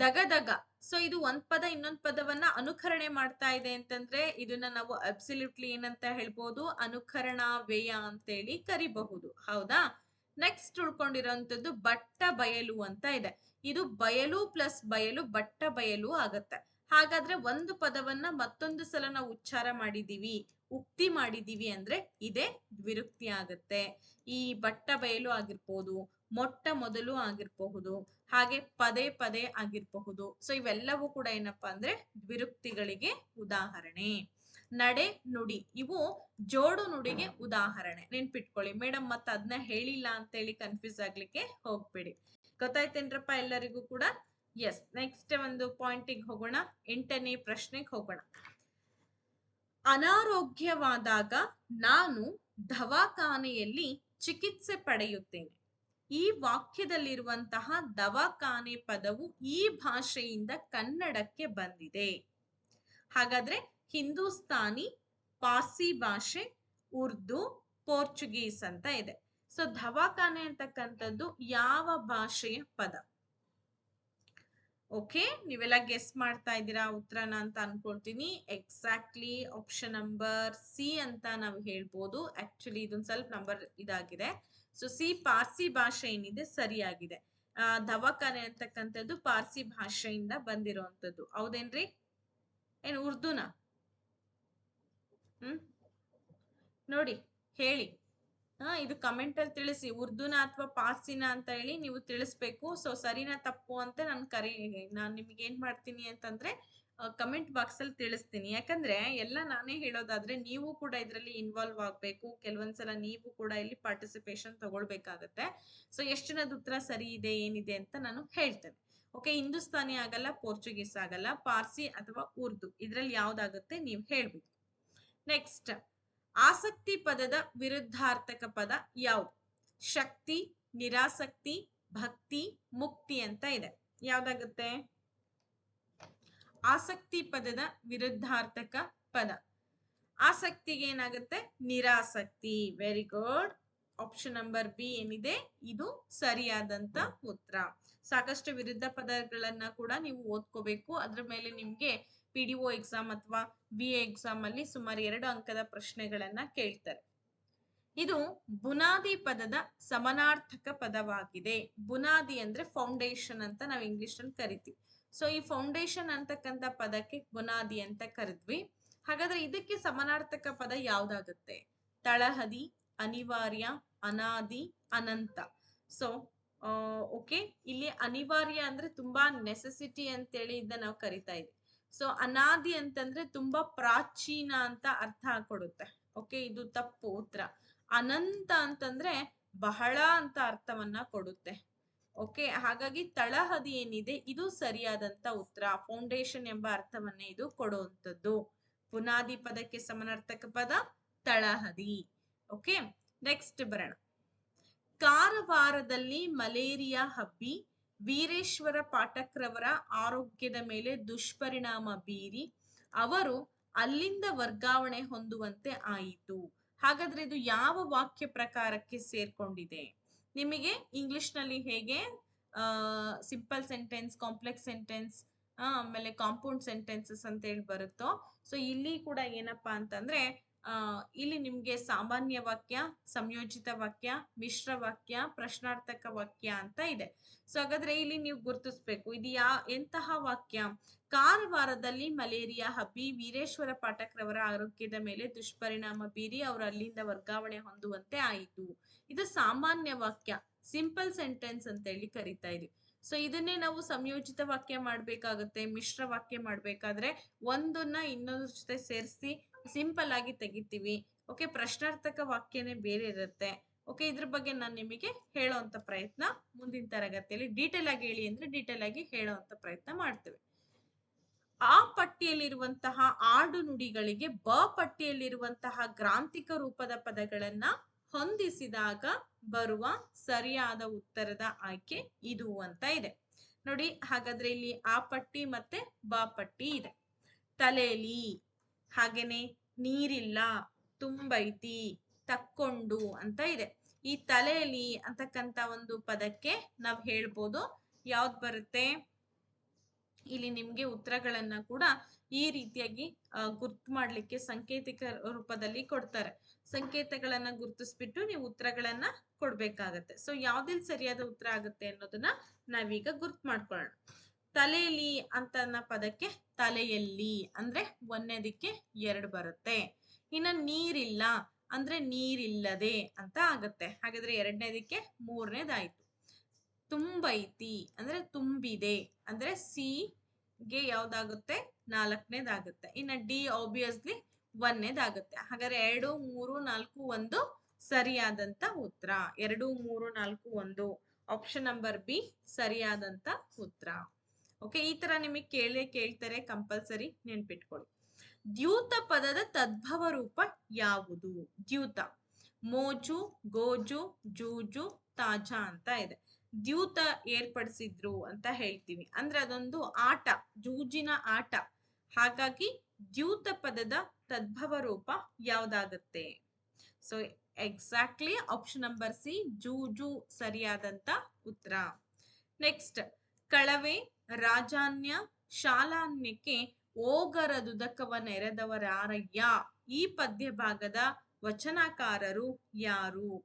ದಗದಗ ಸೊ ಇದು ಒಂದ್ ಪದ, ಇನ್ನೊಂದ್ ಪದವನ್ನ ಅನುಕರಣೆ ಮಾಡ್ತಾ ಇದೆ ಅಂತಂದ್ರೆ ಇದನ್ನ ನಾವು ಅಬ್ಸಲ್ಯೂಟ್ಲಿ ಏನಂತ ಹೇಳ್ಬೋದು? ಅನುಕರಣಾ ವ್ಯಯ ಅಂತೇಳಿ ಕರಿಬಹುದು. ಹೌದಾ? ನೆಕ್ಸ್ಟ್ ಉಳ್ಕೊಂಡಿರೋಂಥದ್ದು ಬಟ್ಟ ಬಯಲು ಅಂತ ಇದೆ. ಇದು ಬಯಲು ಪ್ಲಸ್ ಬಯಲು, ಬಟ್ಟ ಬಯಲು ಆಗತ್ತೆ. ಹಾಗಾದ್ರೆ ಒಂದು ಪದವನ್ನ ಮತ್ತೊಂದು ಸಲ ನಾವು ಉಚ್ಚಾರ ಮಾಡಿದೀವಿ, ಉಕ್ತಿ ಮಾಡಿದೀವಿ ಅಂದ್ರೆ ಇದೇ ದ್ವಿರುಕ್ತಿ ಆಗತ್ತೆ. ಈ ಬಟ್ಟ ಬಯಲು ಆಗಿರ್ಬೋದು, ಮೊಟ್ಟ ಮೊದಲು ಆಗಿರಬಹುದು, ಹಾಗೆ ಪದೇ ಪದೇ ಆಗಿರಬಹುದು. ಸೊ ಇವೆಲ್ಲವೂ ಕೂಡ ಏನಪ್ಪಾ ಅಂದ್ರೆ ದ್ವಿರುಕ್ತಿಗಳಿಗೆ ಉದಾಹರಣೆ. ನಡೆ ನುಡಿ. ಇವು ಜೋಡು ನುಡಿಗೆ ಉದಾಹರಣೆ. ನೆನ್ಪಿಟ್ಕೊಳ್ಳಿ. ಮೇಡಮ್ ಮತ್ತೆ ಅದನ್ನ ಹೇಳಿಲ್ಲ ಅಂತೇಳಿ ಕನ್ಫ್ಯೂಸ್ ಆಗ್ಲಿಕ್ಕೆ ಹೋಗ್ಬೇಡಿ. ಗೊತ್ತಾಯ್ತೇನ್ರಪ್ಪ ಎಲ್ಲರಿಗೂ ಕೂಡ? ಎಸ್ ನೆಕ್ಸ್ಟ್ ಒಂದು ಪಾಯಿಂಟಿಗೆ ಹೋಗೋಣ. ಎಂಟನೇ ಪ್ರಶ್ನೆಗೆ ಹೋಗೋಣ. ಅನಾರೋಗ್ಯವಾದಾಗ ನಾನು ದವಾಖಾನೆಯಲ್ಲಿ ಚಿಕಿತ್ಸೆ ಪಡೆಯುತ್ತೇನೆ. ಈ ವಾಕ್ಯದಲ್ಲಿರುವಂತಹ ದವಾಖಾನೆ ಪದವು ಈ ಭಾಷೆಯಿಂದ ಕನ್ನಡಕ್ಕೆ ಬಂದಿದೆ. ಹಾಗಾದ್ರೆ ಹಿಂದೂಸ್ತಾನಿ, ಪಾರ್ಸಿ ಭಾಷೆ, ಉರ್ದು, ಪೋರ್ಚುಗೀಸ್ ಅಂತ ಇದೆ. ಸೊ ದವಾಖಾನೆ ಅಂತಕ್ಕಂಥದ್ದು ಯಾವ ಭಾಷೆಯ ಪದ? ಓಕೆ ನೀವೆಲ್ಲ ಗೆಸ್ ಮಾಡ್ತಾ ಇದ್ದೀರಾ ಉತ್ತರನ ಅಂತ ಅನ್ಕೊಳ್ತೀನಿ. ಎಕ್ಸಾಕ್ಟ್ಲಿ ಆಪ್ಷನ್ ನಂಬರ್ ಸಿ ಅಂತ ನಾವು ಹೇಳ್ಬೋದು. ಆಕ್ಚುಲಿ ಇದೊಂದು ಸ್ವಲ್ಪ ನಂಬರ್ ಇದಾಗಿದೆ. ಸೊ ಸಿ ಪಾರ್ಸಿ ಭಾಷೆ ಏನಿದೆ ಸರಿಯಾಗಿದೆ. ದವಾಖಾನೆ ಅಂತಕ್ಕಂಥದ್ದು ಪಾರ್ಸಿ ಭಾಷೆಯಿಂದ ಬಂದಿರುವಂತದ್ದು ಹೌದೇನ್ರಿ? ಏನು ಉರ್ದುನ? ಹ್ಮ್? ನೋಡಿ, ಹೇಳಿ. ಹಾ, ಇದು ಕಮೆಂಟ್ ಅಲ್ಲಿ ತಿಳಿಸಿ. ಉರ್ದುನ ಅಥವಾ ಪಾರ್ಸಿನ ಅಂತ ಹೇಳಿ ನೀವು ತಿಳಿಸ್ಬೇಕು. ಸೊ ಸರಿನಾ ತಪ್ಪು ಅಂತ ನಾನು ಕರಿ, ನಾನು ನಿಮ್ಗೆ ಏನ್ ಮಾಡ್ತೀನಿ ಅಂತಂದ್ರೆ ಕಮೆಂಟ್ ಬಾಕ್ಸ್ ಅಲ್ಲಿ ತಿಳಿಸ್ತೀನಿ. ಯಾಕಂದ್ರೆ, ಎಲ್ಲ ನಾನೇ ಹೇಳೋದಾದ್ರೆ ನೀವು ಕೂಡ ಇದರಲ್ಲಿ ಇನ್ವಾಲ್ವ್ ಆಗ್ಬೇಕು. ಕೆಲವೊಂದ್ಸಲ ನೀವು ಕೂಡ ಇಲ್ಲಿ ಪಾರ್ಟಿಸಿಪೇಷನ್ ತಗೊಳ್ಬೇಕಾಗತ್ತೆ. ಸೊ ಎಷ್ಟು ಜನದ ಉತ್ತರ ಸರಿ ಇದೆ, ಏನಿದೆ ಅಂತ ನಾನು ಹೇಳ್ತೇನೆ. ಓಕೆ ಹಿಂದೂಸ್ತಾನಿ ಆಗಲ್ಲ, ಪೋರ್ಚುಗೀಸ್ ಆಗಲ್ಲ, ಪಾರ್ಸಿ ಅಥವಾ ಉರ್ದು, ಇದ್ರಲ್ಲಿ ಯಾವ್ದಾಗುತ್ತೆ ನೀವು ಹೇಳ್ಬೇಕು. ನೆಕ್ಸ್ಟ್ ಆಸಕ್ತಿ ಪದದ ವಿರುದ್ಧಾರ್ಥಕ ಪದ ಯಾವುದು ಶಕ್ತಿ, ನಿರಾಸಕ್ತಿ, ಭಕ್ತಿ, ಮುಕ್ತಿ ಅಂತ ಇದೆ. ಯಾವ್ದಾಗುತ್ತೆ? ಆಸಕ್ತಿ ಪದದ ವಿರುದ್ಧಾರ್ಥಕ ಪದ. ಆಸಕ್ತಿಗೆ ಏನಾಗುತ್ತೆ? ನಿರಾಸಕ್ತಿ. Very good option number B ಏನಿದೆ? ಇದು ಸರಿಯಾದಂತ ಉತ್ತರ. ಸಾಕಷ್ಟು ವಿರುದ್ಧ ಪದಗಳನ್ನ ಕೂಡ ನೀವು ಓದ್ಕೋಬೇಕು. ಅದ್ರ ಮೇಲೆ ನಿಮ್ಗೆ ಪಿ ಡಿ ಒ ಎಕ್ಸಾಮ್ ಅಥವಾ ಬಿ ಎ ಎಕ್ಸಾಮ್ ಅಲ್ಲಿ ಸುಮಾರು ಎರಡು ಅಂಕದ ಪ್ರಶ್ನೆಗಳನ್ನ ಕೇಳ್ತಾರೆ. ಇದು ಬುನಾದಿ ಪದದ ಸಮನಾರ್ಥಕ ಪದವಾಗಿದೆ. ಬುನಾದಿ ಅಂದ್ರೆ ಫೌಂಡೇಶನ್ ಅಂತ ನಾವು ಇಂಗ್ಲಿಷ್ ಅಲ್ಲಿ ಕರಿತೀವಿ. ಸೊ ಈ ಫೌಂಡೇಶನ್ ಅಂತಕ್ಕಂಥ ಪದಕ್ಕೆ ಬುನಾದಿ ಅಂತ ಕರೆದ್ವಿ. ಹಾಗಾದ್ರೆ ಇದಕ್ಕೆ ಸಮನಾರ್ಥಕ ಪದ ಯಾವ್ದಾಗುತ್ತೆ? ತಳಹದಿ, ಅನಿವಾರ್ಯ, ಅನಾದಿ, ಅನಂತ. ಸೊ ಓಕೆ ಇಲ್ಲಿ ಅನಿವಾರ್ಯ ಅಂದ್ರೆ ತುಂಬಾ ನೆಸೆಸಿಟಿ ಅಂತೇಳಿ ಇದನ್ನ ನಾವು ಕರಿತಾ ಇದ್ವಿ. ಸೊ ಅನಾದಿ ಅಂತಂದ್ರೆ ತುಂಬಾ ಪ್ರಾಚೀನ ಅಂತ ಅರ್ಥ ಕೊಡುತ್ತೆ. ಓಕೆ ಇದು ತಪ್ಪು ಉತ್ತರ. ಅನಂತ ಅಂತಂದ್ರೆ ಬಹಳ ಅಂತ ಅರ್ಥವನ್ನ ಕೊಡುತ್ತೆ. ಓಕೆ ಹಾಗಾಗಿ ತಳಹದಿ ಏನಿದೆ, ಇದು ಸರಿಯಾದಂತ ಉತ್ತರ. ಫೌಂಡೇಶನ್ ಎಂಬ ಅರ್ಥವನ್ನ ಇದು ಕೊಡುವಂಥದ್ದು. ಪುನಾದಿ ಪದಕ್ಕೆ ಸಮನಾರ್ಥಕ ಪದ ತಳಹದಿ. ಓಕೆ ನೆಕ್ಸ್ಟ್ ಬರೋಣ. ಕಾರವಾರದಲ್ಲಿ ಮಲೇರಿಯಾ ಹಬ್ಬಿ ವೀರೇಶ್ವರ ಪಾಠಕ್ರವರ ಆರೋಗ್ಯದ ಮೇಲೆ ದುಷ್ಪರಿಣಾಮ ಬೀರಿ ಅವರು ಅಲ್ಲಿಂದ ವರ್ಗಾವಣೆ ಹೊಂದುವಂತೆ ಆಯಿತು. ಹಾಗಾದ್ರೆ ಇದು ಯಾವ ವಾಕ್ಯ ಪ್ರಕಾರಕ್ಕೆ ಸೇರ್ಕೊಂಡಿದೆ? ನಿಮಗೆ ಇಂಗ್ಲಿಷ್ನಲ್ಲಿ ಹೇಗೆ ಸಿಂಪಲ್ ಸೆಂಟೆನ್ಸ್ ಕಾಂಪ್ಲೆಕ್ಸ್ ಸೆಂಟೆನ್ಸ್ ಆಮೇಲೆ ಕಾಂಪೌಂಡ್ ಸೆಂಟೆನ್ಸಸ್ ಅಂತ ಹೇಳಿ ಬರುತ್ತೋ ಸೊ ಇಲ್ಲಿ ಕೂಡ ಏನಪ್ಪಾ ಅಂತಂದ್ರೆ ಇಲ್ಲಿ ನಿಮ್ಗೆ ಸಾಮಾನ್ಯ ವಾಕ್ಯ, ಸಂಯೋಜಿತ ವಾಕ್ಯ, ಮಿಶ್ರ ವಾಕ್ಯ, ಪ್ರಶ್ನಾರ್ಥಕ ವಾಕ್ಯ ಅಂತ ಇದೆ. ಸೊ ಹಾಗಾದ್ರೆ ಇಲ್ಲಿ ನೀವು ಗುರುತಿಸ್ಬೇಕು, ಇದು ಯಾ, ಎಂತಹ ವಾಕ್ಯ? ಕಾರವಾರದಲ್ಲಿ ಮಲೇರಿಯಾ, ಹಬ್ಬಿ, ವೀರೇಶ್ವರ ಪಾಠಕ್ರವರ ಆರೋಗ್ಯದ ಮೇಲೆ ದುಷ್ಪರಿಣಾಮ ಬೀರಿ ಅವರು ಅಲ್ಲಿಂದ ವರ್ಗಾವಣೆ ಹೊಂದುವಂತೆ ಆಯಿತು. ಇದು ಸಾಮಾನ್ಯ ವಾಕ್ಯ, ಸಿಂಪಲ್ ಸೆಂಟೆನ್ಸ್ ಅಂತ ಹೇಳಿ ಕರಿತಾ ಇದೀವಿ ಸೊ ಇದನ್ನೇ ನಾವು ಸಂಯೋಜಿತ ವಾಕ್ಯ ಮಾಡ್ಬೇಕಾಗತ್ತೆ, ಮಿಶ್ರ ವಾಕ್ಯ ಮಾಡ್ಬೇಕಾದ್ರೆ ಒಂದನ್ನ ಇನ್ನೊಂದ್ರ ಜೊತೆ ಸೇರಿಸಿ ಸಿಂಪಲ್ ಆಗಿ ತೆಗಿತೀವಿ. ಓಕೆ, ಪ್ರಶ್ನಾರ್ಥಕ ವಾಕ್ಯನೇ ಬೇರೆ ಇರುತ್ತೆ. ಓಕೆ, ಇದ್ರ ಬಗ್ಗೆ ನಾನು ನಿಮಗೆ ಹೇಳೋವಂಥ ಪ್ರಯತ್ನ ಮುಂದಿನ ತರಗತಿಯಲ್ಲಿ ಡೀಟೇಲ್ ಆಗಿ ಹೇಳಿ ಅಂದ್ರೆ ಡೀಟೇಲ್ ಆಗಿ ಹೇಳೋವಂತ ಪ್ರಯತ್ನ ಮಾಡ್ತೇವೆ. ಆ ಪಟ್ಟಿಯಲ್ಲಿರುವಂತಹ ಆಡು ನುಡಿಗಳಿಗೆ ಬ ಪಟ್ಟಿಯಲ್ಲಿರುವಂತಹ ಗ್ರಾಂಥಿಕ ರೂಪದ ಪದಗಳನ್ನ ಹೊಂದಿಸಿದಾಗ ಬರುವ ಸರಿಯಾದ ಉತ್ತರದ ಆಯ್ಕೆ ಇದು ಅಂತ ಇದೆ. ನೋಡಿ, ಹಾಗಾದ್ರೆ ಇಲ್ಲಿ ಆ ಪಟ್ಟಿ ಮತ್ತೆ ಬ ಪಟ್ಟಿ ಇದೆ. ತಲೆಯಲ್ಲಿ ಹಾಗೇನೆ ನೀರಿಲ್ಲ, ತುಂಬೈತಿ, ತಕ್ಕೊಂಡು ಅಂತ ಇದೆ. ಈ ತಲೆಯಲ್ಲಿ ಅಂತಕ್ಕಂತ ಒಂದು ಪದಕ್ಕೆ ನಾವು ಹೇಳ್ಬೋದು. ಯಾವ್ದು ಬರುತ್ತೆ? ಇಲ್ಲಿ ನಿಮ್ಗೆ ಉತ್ತರಗಳನ್ನ ಕೂಡ ಈ ರೀತಿಯಾಗಿ ಗುರ್ತು ಮಾಡ್ಲಿಕ್ಕೆ ಸಂಕೇತಿಕ ರೂಪದಲ್ಲಿ ಕೊಡ್ತಾರೆ. ಸಂಕೇತಗಳನ್ನ ಗುರುತಿಸ್ಬಿಟ್ಟು ನೀವು ಉತ್ತರಗಳನ್ನ ಕೊಡ್ಬೇಕಾಗತ್ತೆ. ಸೊ ಯಾವ್ದಿಲ್ ಸರಿಯಾದ ಉತ್ತರ ಆಗುತ್ತೆ ಅನ್ನೋದನ್ನ ನಾವೀಗ ಗುರ್ತು ಮಾಡ್ಕೊಳ್ಳೋಣ. ತಲೆಯಲ್ಲಿ ಅಂತ ಪದಕ್ಕೆ ತಲೆಯಲ್ಲಿ ಅಂದ್ರೆ ಒಂದನೇದಕ್ಕೆ ಎರಡು ಬರುತ್ತೆ. ಇನ್ನ ನೀರಿಲ್ಲ ಅಂದ್ರೆ ನೀರಿಲ್ಲದೆ ಅಂತ ಆಗತ್ತೆ. ಹಾಗಾದ್ರೆ ಎರಡನೇದಕ್ಕೆ ಮೂರನೇದಾಯ್ತು. ತುಂಬೈತಿ ಅಂದ್ರೆ ತುಂಬಿದೆ ಅಂದ್ರೆ ಸಿ ಗೆ ಯಾವ್ದಾಗುತ್ತೆ? ನಾಲ್ಕನೇದಾಗುತ್ತೆ. ಇನ್ನ ಡಿ ಆಬ್ವಿಯಸ್ಲಿ ಒಂದನೇದಾಗುತ್ತೆ ಹಾಗಾದ್ರೆ ಎರಡು, ಮೂರು, ನಾಲ್ಕು, ಒಂದು ಸರಿಯಾದಂತ ಉತ್ತರ. ಎರಡು, ಮೂರು, ನಾಲ್ಕು, ಒಂದು. ಆಪ್ಷನ್ ನಂಬರ್ ಬಿ ಸರಿಯಾದಂತ ಉತ್ತರ. ಓಕೆ ಈ ತರ ನಿಮಗೆ ಕೇಳೇ ಕೇಳ್ತಾರೆ ಕಂಪಲ್ಸರಿ ನೆನ್ಪಿಟ್ಕೊಳ್ಳಿ. ದ್ಯೂತ ಪದದ ತದ್ಭವ ರೂಪ ಯಾವುದು? ದ್ಯೂತ. ಮೋಜು, ಗೋಜು, ಜೂಜು, ತಾಜಾ ಅಂತ ಇದೆ. ದ್ಯೂತ ಏರ್ಪಡಿಸಿದ್ರು ಅಂತ ಹೇಳ್ತೀವಿ. ಅಂದ್ರೆ ಅದೊಂದು ಆಟ, ಜೂಜಿನ ಆಟ. ಹಾಗಾಗಿ ದ್ಯೂತ ಪದದ ತದ್ಭವ ರೂಪ ಯಾವ್ದಾಗತ್ತೆ? So exactly option number C ಜೂಜು ಸರಿಯಾದಂತ ಉತ್ತರ. ನೆಕ್ಸ್ಟ್ ಕಳವೆ ರಾಜಾನ್ಯ ಶಾಲಾನ್ಯಕ್ಕೆ ಓಗರದುದಕವ ನೆರೆದವರಾರಯ್ಯ ಈ ಪದ್ಯ ಭಾಗದ ವಚನಕಾರರು ಯಾರು?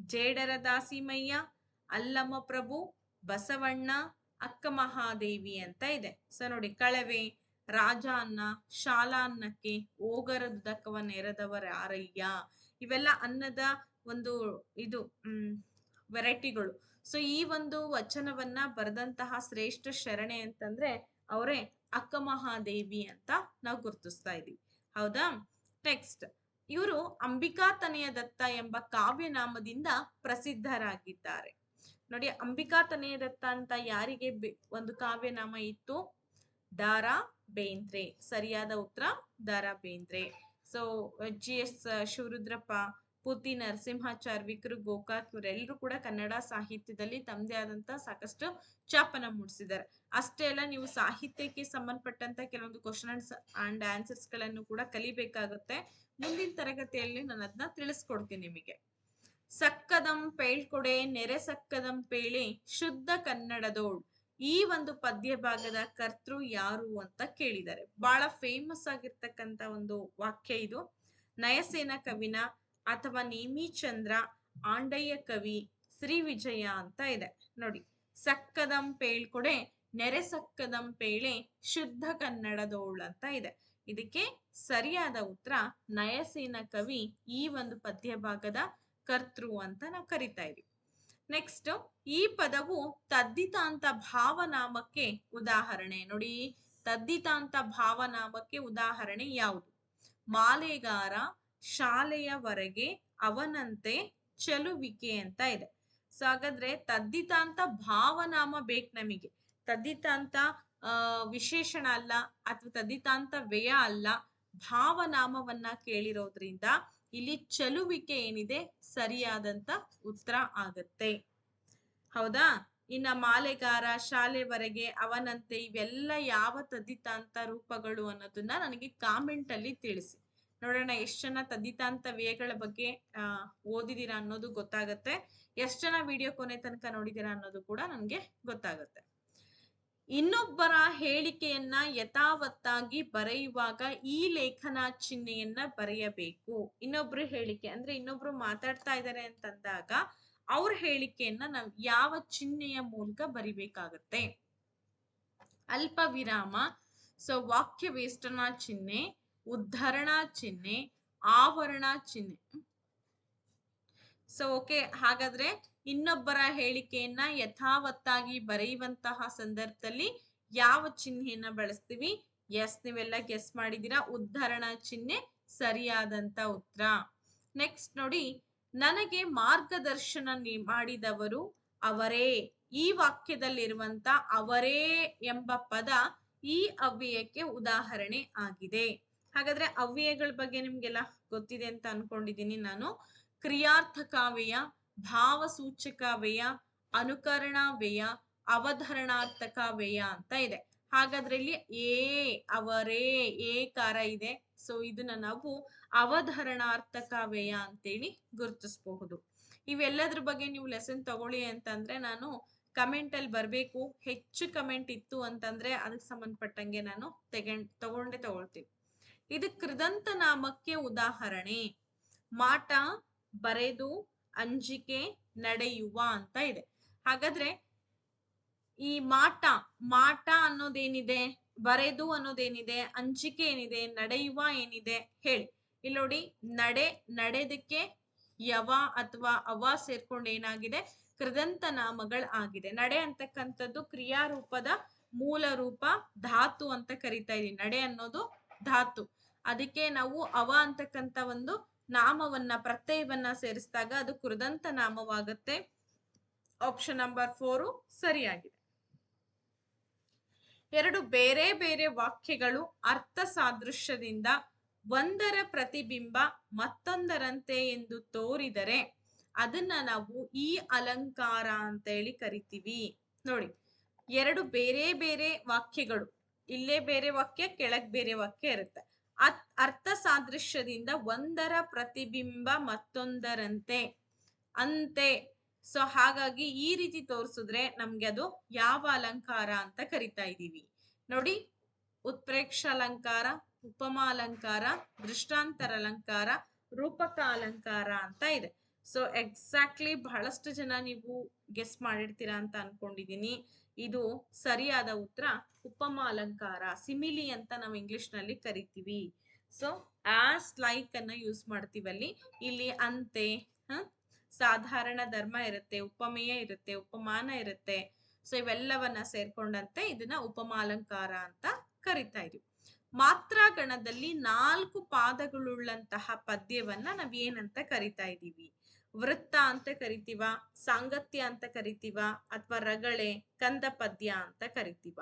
ಜೇಡರ ದಾಸಿಮಯ್ಯ ಅಲ್ಲಮ ಪ್ರಭು ಬಸವಣ್ಣ ಅಕ್ಕ ಮಹಾದೇವಿ ಅಂತ ಇದೆ. ಸೊ ನೋಡಿ, ಕಳವೆ, ರಾಜಾನ್ನ ಶಾಲಾನ್ನಕ್ಕೆ ಓಗರದುದಕವ ನೆರೆದವರಾರಯ್ಯ ಇವೆಲ್ಲ ಅನ್ನದ ಒಂದು ಇದು ವೆರೈಟಿಗಳು. ಸೊ ಈ ಒಂದು ವಚನವನ್ನ ಬರೆದಂತಹ ಶ್ರೇಷ್ಠ ಶರಣೆ ಅಂತಂದ್ರೆ ಅವರೇ ಅಕ್ಕ ಮಹಾದೇವಿ ಅಂತ ನಾವು ಗುರುತಿಸ್ತಾ ಇದೀವಿ. ಹೌದಾ? ನೆಕ್ಸ್ಟ್ ಇವರು ಅಂಬಿಕಾ ತನೆಯ ದತ್ತ ಎಂಬ ಕಾವ್ಯನಾಮದಿಂದ ಪ್ರಸಿದ್ಧರಾಗಿದ್ದಾರೆ. ನೋಡಿ, ಅಂಬಿಕಾ ತನೆಯ ದತ್ತ ಅಂತ ಯಾರಿಗೆ ಒಂದು ಕಾವ್ಯನಾಮ ಇತ್ತು? ದಾರಾ ಬೇಂದ್ರೆ. ಸರಿಯಾದ ಉತ್ತರ, Dara Bendre. So G S Shivarudrappa Puti Narasimhachar ವಿಕ್ರು Gokak ಇವರೆಲ್ಲರೂ ಕೂಡ ಕನ್ನಡ ಸಾಹಿತ್ಯದಲ್ಲಿ ತಮ್ಮದೇ ಆದಂತ ಸಾಕಷ್ಟು ಛಾಪನ ಮೂಡಿಸಿದ್ದಾರೆ. ಅಷ್ಟೇ ಅಲ್ಲ, ನೀವು ಸಾಹಿತ್ಯಕ್ಕೆ ಸಂಬಂಧಪಟ್ಟಂತ ಕೆಲವೊಂದು ಕ್ವಶನ್ ಅಂಡ್ ಆನ್ಸರ್ಸ್ಗಳನ್ನು ಕೂಡ ಕಲಿಬೇಕಾಗುತ್ತೆ. ಮುಂದಿನ ತರಗತಿಯಲ್ಲಿ ನಾನು ಅದನ್ನ ತಿಳಿಸ್ಕೊಡ್ತೀನಿ ನಿಮಗೆ. ಸಕ್ಕದಂ ಪೇಳ್ಕೊಡೆ, ನೆರೆ ಸಕ್ಕದಂ ಪೇಳಿ, ಶುದ್ಧ ಕನ್ನಡದೋಳ್ ಈ ಒಂದು ಪದ್ಯ ಭಾಗದ ಕರ್ತೃ ಯಾರು ಅಂತ ಕೇಳಿದ್ದಾರೆ. ಬಹಳ ಫೇಮಸ್ ಆಗಿರ್ತಕ್ಕಂತ ಒಂದು ವಾಕ್ಯ ಇದು. ನಯಸೇನ ಕವಿನ ಅಥವಾ ನೇಮಿಚಂದ್ರ ಆಂಡಯ್ಯ ಕವಿ ಶ್ರೀ ವಿಜಯ ಅಂತ ಇದೆ. ನೋಡಿ, ಸಕ್ಕದಂ ಪೇಳ್ಕೊಡೆ ನೆರೆ ಸಕ್ಕದಂ ಪೇಳೆ, ಶುದ್ಧ ಕನ್ನಡದೋಳ್ ಅಂತ ಇದೆ. ಇದಕ್ಕೆ ಸರಿಯಾದ ಉತ್ತರ ನಯಸೇನ ಕವಿ ಈ ಒಂದು ಪದ್ಯ ಭಾಗದ ಕರ್ತೃ ಅಂತ ನಾವು ಕರಿತಾ ಇದೀವಿ. ನೆಕ್ಸ್ಟ್ ಈ ಪದವು ತದ್ದಿತಾಂತ ಭಾವನಾಮಕ್ಕೆ ಉದಾಹರಣೆ. ನೋಡಿ, ತದ್ದಿತಾಂತ ಭಾವನಾಮಕ್ಕೆ ಉದಾಹರಣೆ ಯಾವುದು? ಮಾಲೆಗಾರ ಶಾಲೆಯವರೆಗೆ ಅವನಂತೆ ಚಲುವಿಕೆ ಅಂತ ಇದೆ. ಸೊ ಹಾಗಾದ್ರೆ ತದ್ದಿತಾಂತ ಭಾವನಾಮ ಬೇಕು ನಮಗೆ. ತದ್ದಿತಾಂತ ಆ, ವಿಶೇಷಣ ಅಲ್ಲ ಅಥವಾ ತದ್ದಿತಾಂತ ವ್ಯಯ ಅಲ್ಲ ಭಾವನಾಮವನ್ನ ಕೇಳಿರೋದ್ರಿಂದ ಇಲ್ಲಿ ಚಲುವಿಕೆ ಏನಿದೆ ಸರಿಯಾದಂತ ಉತ್ತರ ಆಗತ್ತೆ. ಹೌದಾ? ಇನ್ನ ಮಾಲೆಗಾರ, ಶಾಲೆವರೆಗೆ ಅವನಂತೆ ಇವೆಲ್ಲ ಯಾವ ತದ್ದಿತಾಂತ ರೂಪಗಳು ಅನ್ನೋದನ್ನ ನನಗೆ ಕಾಮೆಂಟ್ ಅಲ್ಲಿ ತಿಳಿಸಿ. ನೋಡೋಣ ಎಷ್ಟು ಜನ ತದ್ದಿತಾಂತ ವ್ಯಯಗಳ ಬಗ್ಗೆ ಓದಿದೀರಾ ಅನ್ನೋದು ಗೊತ್ತಾಗತ್ತೆ. ಎಷ್ಟು ಜನ ವಿಡಿಯೋ ಕೊನೆ ತನಕ ನೋಡಿದೀರಾ ಅನ್ನೋದು ಕೂಡ ನನಗೆ ಗೊತ್ತಾಗುತ್ತೆ. ಇನ್ನೊಬ್ಬರ ಹೇಳಿಕೆಯನ್ನ ಯಥಾವತ್ತಾಗಿ ಬರೆಯುವಾಗ ಈ ಲೇಖನ ಚಿಹ್ನೆಯನ್ನ ಬರೆಯಬೇಕು. ಇನ್ನೊಬ್ರು ಹೇಳಿಕೆ, ಅಂದ್ರೆ ಇನ್ನೊಬ್ರು ಮಾತಾಡ್ತಾ ಇದ್ದಾರೆ ಅಂತಂದಾಗ ಅವ್ರ ಹೇಳಿಕೆಯನ್ನ ನಾವು ಯಾವ ಚಿಹ್ನೆಯ ಮೂಲಕ ಬರಿಬೇಕಾಗತ್ತೆ. ಅಲ್ಪ ವಿರಾಮ ಸೊ ವಾಕ್ಯ ವೇಷ್ಟನ ಚಿಹ್ನೆ ಉದ್ಧರಣಾ ಚಿಹ್ನೆ, ಆವರಣ ಚಿಹ್ನೆ. ಸೊ ಓಕೆ ಹಾಗಾದ್ರೆ ಇನ್ನೊಬ್ಬರ ಹೇಳಿಕೆಯನ್ನ ಯಥಾವತ್ತಾಗಿ ಬರೆಯುವಂತಹ ಸಂದರ್ಭದಲ್ಲಿ ಯಾವ ಚಿಹ್ನೆಯನ್ನ ಬಳಸ್ತೀವಿ? ಎಸ್ ನೀವೆಲ್ಲ ಗೆಸ್ ಮಾಡಿದೀರಾ? ಉದ್ಧರಣ ಚಿಹ್ನೆ ಸರಿಯಾದಂತ ಉತ್ತರ. ನೆಕ್ಸ್ಟ್ ನೋಡಿ, ನನಗೆ ಮಾರ್ಗದರ್ಶನ ಮಾಡಿದವರು ಅವರೇ. ಈ ವಾಕ್ಯದಲ್ಲಿರುವಂತ ಅವರೇ ಎಂಬ ಪದ ಈ ಅವ್ಯಯಕ್ಕೆ ಉದಾಹರಣೆ ಆಗಿದೆ. ಹಾಗಾದ್ರೆ ಅವ್ಯಯಗಳ ಬಗ್ಗೆ ನಿಮ್ಗೆಲ್ಲ ಗೊತ್ತಿದೆ ಅಂತ ಅನ್ಕೊಂಡಿದ್ದೀನಿ ನಾನು. ಕ್ರಿಯಾರ್ಥಕಾವ್ಯಯ ಭಾವಸೂಚಕ ವ್ಯಯ ಅನುಕರಣ ವ್ಯಯ ಅವಧರಣಾರ್ಥಕ ವ್ಯಯ ಅಂತ ಇದೆ. ಹಾಗಾದ್ರೆ ಇಲ್ಲಿ ಏ ಅವರೇ ಏ ಕಾರ ಇದೆ. ಸೊ ಇದನ್ನ ನಾವು ಅವಧರಣಾರ್ಥಕ ವ್ಯಯ ಅಂತೇಳಿ ಗುರುತಿಸಬಹುದು. ಇವೆಲ್ಲದ್ರ ಬಗ್ಗೆ ನೀವು ಲೆಸನ್ ತಗೊಳ್ಳಿ ಅಂತಂದ್ರೆ ನಾನು ಕಮೆಂಟ್ ಅಲ್ಲಿ ಬರ್ಬೇಕು. ಹೆಚ್ಚು ಕಮೆಂಟ್ ಇತ್ತು ಅಂತಂದ್ರೆ ಅದಕ್ಕೆ ಸಂಬಂಧಪಟ್ಟಂಗೆ ನಾನು ತೆಗೊಂಡ್ ತಗೊಂಡೇ ತಗೊಳ್ತೀನಿ. ಇದು ಕೃದಂತ ನಾಮಕ್ಕೆ ಉದಾಹರಣೆ. ಮಾಟ ಬರೆದು ಅಂಜಿಕೆ ನಡೆಯುವ ಅಂತ ಇದೆ. ಹಾಗಾದ್ರೆ ಈ ಮಾಟ ಮಾಟ ಅನ್ನೋದೇನಿದೆ, ಬರೆದು ಅನ್ನೋದೇನಿದೆ, ಅಂಜಿಕೆ ಏನಿದೆ, ನಡೆಯುವ ಏನಿದೆ ಹೇಳಿ. ಇಲ್ಲಿ ನೋಡಿ, ನಡೆ, ನಡೆದಕ್ಕೆ ಯವ ಅಥವಾ ಅವ ಸೇರ್ಕೊಂಡು ಏನಾಗಿದೆ? ಕೃದಂತ ನಾಮಗಳ ಆಗಿದೆ. ನಡೆ ಅಂತಕ್ಕಂಥದ್ದು ಕ್ರಿಯಾರೂಪದ ಮೂಲ ರೂಪ ಧಾತು ಅಂತ ಕರಿತಾ ಇದೀವಿ ನಡೆ ಅನ್ನೋದು ಧಾತು. ಅದಕ್ಕೆ ನಾವು ಅವ ಅಂತಕ್ಕಂಥ ಒಂದು ನಾಮವನ್ನ, ಪ್ರತ್ಯಯವನ್ನ ಸೇರಿಸಿದಾಗ ಅದು ಕೃದಂತ ನಾಮವಾಗುತ್ತೆ. ಆಪ್ಷನ್ ನಂಬರ್ ಫೋರು ಸರಿಯಾಗಿದೆ. ಎರಡು ಬೇರೆ ಬೇರೆ ವಾಕ್ಯಗಳು ಅರ್ಥ ಸಾದೃಶ್ಯದಿಂದ ಒಂದರ ಪ್ರತಿಬಿಂಬ ಮತ್ತೊಂದರಂತೆ ಎಂದು ತೋರಿದರೆ ಅದನ್ನ ನಾವು ಈ ಅಲಂಕಾರ ಅಂತ ಹೇಳಿ ಕರಿತೀವಿ. ನೋಡಿ, ಎರಡು ಬೇರೆ ಬೇರೆ ವಾಕ್ಯಗಳು, ಇಲ್ಲೇ ಬೇರೆ ವಾಕ್ಯ, ಕೆಳಗ್ ಬೇರೆ ವಾಕ್ಯ ಇರುತ್ತೆ. ಅರ್ಥ ಸಾದೃಶ್ಯದಿಂದ ಒಂದರ ಪ್ರತಿಬಿಂಬ ಮತ್ತೊಂದರಂತೆ. ಅಂತೆ. ಸೊ, ಹಾಗಾಗಿ ಈ ರೀತಿ ತೋರಿಸಿದ್ರೆ ನಮ್ಗೆ ಅದು ಯಾವ ಅಲಂಕಾರ ಅಂತ ಕರಿತಾ ಇದ್ದೀವಿ. ನೋಡಿ ಉತ್ಪ್ರೇಕ್ಷ ಅಲಂಕಾರ ಉಪಮಾ ಅಲಂಕಾರ ದೃಷ್ಟಾಂತರ ಅಲಂಕಾರ ರೂಪಕ ಅಲಂಕಾರ ಅಂತ ಇದೆ. ಸೊ, ಎಕ್ಸಾಕ್ಟ್ಲಿ ಬಹಳಷ್ಟು ಜನ ನೀವು ಗೆಸ್ ಮಾಡಿರ್ತೀರಾ ಅಂತ ಅನ್ಕೊಂಡಿದೀನಿ ಇದು ಸರಿಯಾದ ಉತ್ತರ ಉಪಮಾ ಅಲಂಕಾರ, ಸಿಮಿಲಿ ಅಂತ ನಾವು ಇಂಗ್ಲಿಷ್ನಲ್ಲಿ ಕರಿತೀವಿ. ಸೊ ಆಸ್ ಲೈಕ್ ಅನ್ನ ಯೂಸ್ ಮಾಡ್ತೀವಲ್ಲಿ. ಇಲ್ಲಿ ಅಂತೆ ಸಾಧಾರಣ ಧರ್ಮ ಇರುತ್ತೆ, ಉಪಮೇಯ ಇರುತ್ತೆ, ಉಪಮಾನ ಇರುತ್ತೆ. ಸೊ ಇವೆಲ್ಲವನ್ನ ಸೇರ್ಕೊಂಡಂತೆ ಇದನ್ನ ಉಪಮಾಲಂಕಾರ ಅಂತ ಕರಿತಾ ಇದೀವಿ. ಮಾತ್ರ ಗಣದಲ್ಲಿ ನಾಲ್ಕು ಪಾದಗಳುಳ್ಳಂತಹ ಪದ್ಯವನ್ನ ನಾವ್ ಏನಂತ ಕರಿತಾ ಇದೀವಿ ವೃತ್ತ ಅಂತ ಕರಿತೀವ ಸಾಂಗತ್ಯ ಅಂತ ಕರಿತೀವ, ಅಥವಾ ರಗಳೆ ಕಂದ ಪದ್ಯ ಅಂತ ಕರಿತೀವ.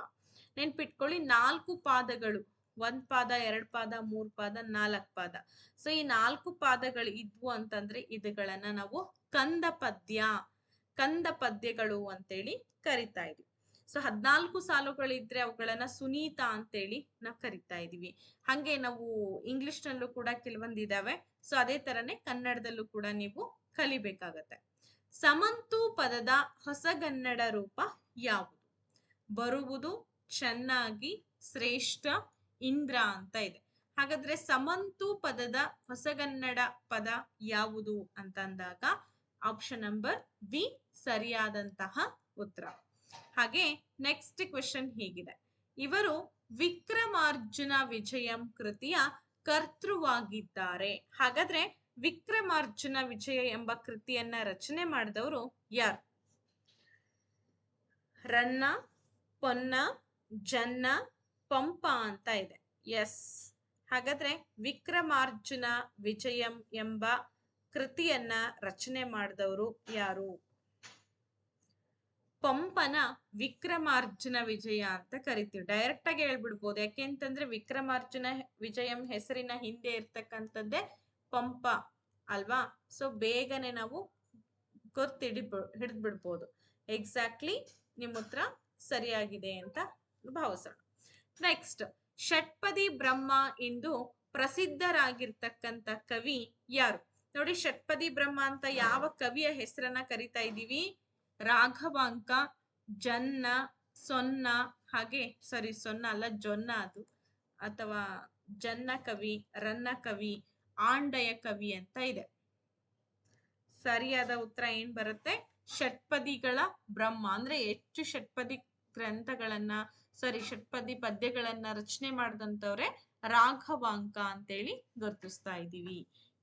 ನೆನ್ಪಿಟ್ಕೊಳ್ಳಿ, ನಾಲ್ಕು ಪಾದಗಳು, ಒಂದ್ ಪಾದ, ಎರಡ್ ಪಾದ, ಮೂರ್ ಪಾದ, ನಾಲ್ಕ್ ಪಾದ. ಸೊ ಈ ನಾಲ್ಕು ಪಾದಗಳು ಇದ್ವು ಅಂತಂದ್ರೆ ಇದುಗಳನ್ನ ನಾವು ಕಂದ ಪದ್ಯ ಕಂದ ಪದ್ಯಗಳು ಅಂತೇಳಿ ಕರಿತಾ ಇದೀವಿ. ಸೊ ಹದ್ನಾಲ್ಕು ಸಾಲುಗಳಿದ್ರೆ ಅವುಗಳನ್ನ ಸುನೀತ ಅಂತೇಳಿ ನಾವು ಕರಿತಾ ಇದೀವಿ. ಹಂಗೆ ನಾವು ಇಂಗ್ಲಿಷ್ ನಲ್ಲೂ ಕೂಡ ಕೆಲವೊಂದಿದಾವೆ. ಸೊ ಅದೇ ತರನೇ ಕನ್ನಡದಲ್ಲೂ ಕೂಡ ನೀವು ಕಲಿಬೇಕಾಗತ್ತೆ. ಸಮಂತು ಪದದ ಹೊಸಗನ್ನಡ ರೂಪ ಯಾವುದು? ಬರುವುದು ಚೆನ್ನಾಗಿ ಶ್ರೇಷ್ಠ ಇಂದ್ರ ಅಂತ ಇದೆ. ಹಾಗಾದ್ರೆ ಸಮಂತು ಪದದ ಹೊಸಗನ್ನಡ ಪದ ಯಾವುದು ಅಂತಂದಾಗ ಆಪ್ಷನ್ ನಂಬರ್ ಬಿ ಸರಿಯಾದಂತಹ ಉತ್ತರ. ಹಾಗೆ ನೆಕ್ಸ್ಟ್ ಕ್ವೆಶನ್ ಹೀಗಿದೆ. ಇವರು ವಿಕ್ರಮಾರ್ಜುನ ವಿಜಯಂ ಕೃತಿಯ ಕರ್ತೃವಾಗಿದ್ದಾರೆ. ಹಾಗಾದ್ರೆ ವಿಕ್ರಮಾರ್ಜುನ ವಿಜಯ ಎಂಬ ಕೃತಿಯನ್ನ ರಚನೆ ಮಾಡಿದವರು ಯಾರು? ರನ್ನ, ಪೊನ್ನ, ಜನ್ನ, ಪಂಪ ಅಂತ ಇದೆ. ಎಸ್ ಹಾಗಾದ್ರೆ ವಿಕ್ರಮಾರ್ಜುನ ವಿಜಯಂ ಎಂಬ ಕೃತಿಯನ್ನ ರಚನೆ ಮಾಡಿದವರು ಯಾರು? ಪಂಪನ ವಿಕ್ರಮಾರ್ಜುನ ವಿಜಯ ಅಂತ ಕರಿತೀವಿ. ಡೈರೆಕ್ಟ್ ಆಗಿ ಹೇಳ್ಬಿಡ್ಬೋದು. ಯಾಕೆ ಅಂತಂದ್ರೆ ವಿಕ್ರಮಾರ್ಜುನ ವಿಜಯಂ ಹೆಸರಿನ ಹಿಂದೆ ಇರ್ತಕ್ಕಂಥದ್ದೇ ಪಂಪ ಅಲ್ವಾ? ಸೊ ಬೇಗನೆ ನಾವು ಗೊತ್ತಿಡಿ ಹಿಡಿದು ಬಿಡ್ಬೋದು ಎಕ್ಸಾಕ್ಟ್ಲಿ ನಿಮ್ಮ ಉತ್ತರ ಸರಿಯಾಗಿದೆ ಅಂತ ಭಾವಿಸೋಣ. ನೆಕ್ಸ್ಟ್ ಷಟ್ಪದಿ ಬ್ರಹ್ಮ ಎಂದು ಪ್ರಸಿದ್ಧರಾಗಿರ್ತಕ್ಕಂಥ ಕವಿ ಯಾರು? ನೋಡಿ, ಷಟ್ಪದಿ ಬ್ರಹ್ಮ ಅಂತ ಯಾವ ಕವಿಯ ಹೆಸರನ್ನ ಕರಿತಾ ಇದ್ದೀವಿ? ರಾಘವಾಂಕ, ಜನ್ನ, ಸೊನ್ನ, ಹಾಗೆ ಸಾರಿ ಸೊನ್ನ ಅಲ್ಲ, ಜೊನ್ನ ಅದು. ಅಥವಾ ಜನ್ನ ಕವಿ, ರನ್ನ ಕವಿ ಆಂಡಯ ಕವಿ ಅಂತ ಇದೆ. ಸರಿಯಾದ ಉತ್ತರ ಏನ್ ಬರುತ್ತೆ? ಷಟ್ಪದಿಗಳ ಬ್ರಹ್ಮ ಅಂದ್ರೆ ಹೆಚ್ಚು ಷಟ್ಪದಿ ಗ್ರಂಥಗಳನ್ನ ಸಾರಿ ಷಟ್ಪದಿ ಪದ್ಯಗಳನ್ನ ರಚನೆ ಮಾಡಿದಂಥವ್ರೆ ರಾಘವಾಂಕ ಅಂತೇಳಿ ಗುರುತಿಸ್ತಾ ಇದ್ದೀವಿ.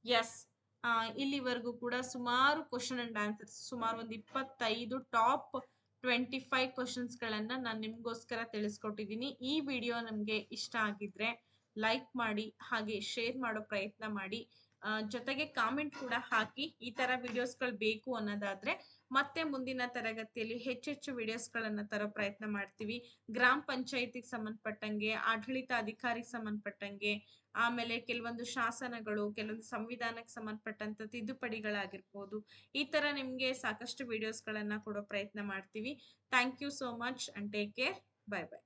ಎಸ್ ಆ, ಇಲ್ಲಿವರೆಗೂ ಕೂಡ ಸುಮಾರು ಕ್ವಶನ್ ಅಂಡ್ ಆನ್ಸರ್ಸ್ ಸುಮಾರು ಒಂದು ಇಪ್ಪತ್ತೈದು ಟಾಪ್ ಟ್ವೆಂಟಿ ಫೈವ್ ಕ್ವಶನ್ಸ್ ಗಳನ್ನ ನಾನು ನಿಮ್ಗೋಸ್ಕರ ತಿಳಿಸ್ಕೊಟ್ಟಿದ್ದೀನಿ. ಈ ವಿಡಿಯೋ ನಮ್ಗೆ ಇಷ್ಟ ಆಗಿದ್ರೆ ಲೈಕ್ ಮಾಡಿ, ಹಾಗೆ ಶೇರ್ ಮಾಡೋ ಪ್ರಯತ್ನ ಮಾಡಿ. ಜೊತೆಗೆ ಕಾಮೆಂಟ್ ಕೂಡ ಹಾಕಿ. ಈ ತರ ವಿಡಿಯೋಸ್ಗಳು ಬೇಕು ಅನ್ನೋದಾದ್ರೆ ಮತ್ತೆ ಮುಂದಿನ ತರಗತಿಯಲ್ಲಿ ಹೆಚ್ಚೆಚ್ಚು ವಿಡಿಯೋಸ್ಗಳನ್ನ ತರೋ ಪ್ರಯತ್ನ ಮಾಡ್ತೀವಿ. ಗ್ರಾಮ ಪಂಚಾಯತಿಗೆ ಸಂಬಂಧಪಟ್ಟಂಗೆ, ಆಡಳಿತ ಅಧಿಕಾರಿಗೆ ಸಂಬಂಧಪಟ್ಟಂಗೆ, ಆಮೇಲೆ ಕೆಲವೊಂದು ಶಾಸನಗಳು, ಕೆಲವೊಂದು ಸಂವಿಧಾನಕ್ಕೆ ಸಂಬಂಧಪಟ್ಟಂತ ತಿದ್ದುಪಡಿಗಳಾಗಿರ್ಬೋದು. ಈ ತರ ನಿಮ್ಗೆ ಸಾಕಷ್ಟು ವಿಡಿಯೋಸ್ಗಳನ್ನ ಕೊಡೋ ಪ್ರಯತ್ನ ಮಾಡ್ತೀವಿ. Thank you so much and take care bye bye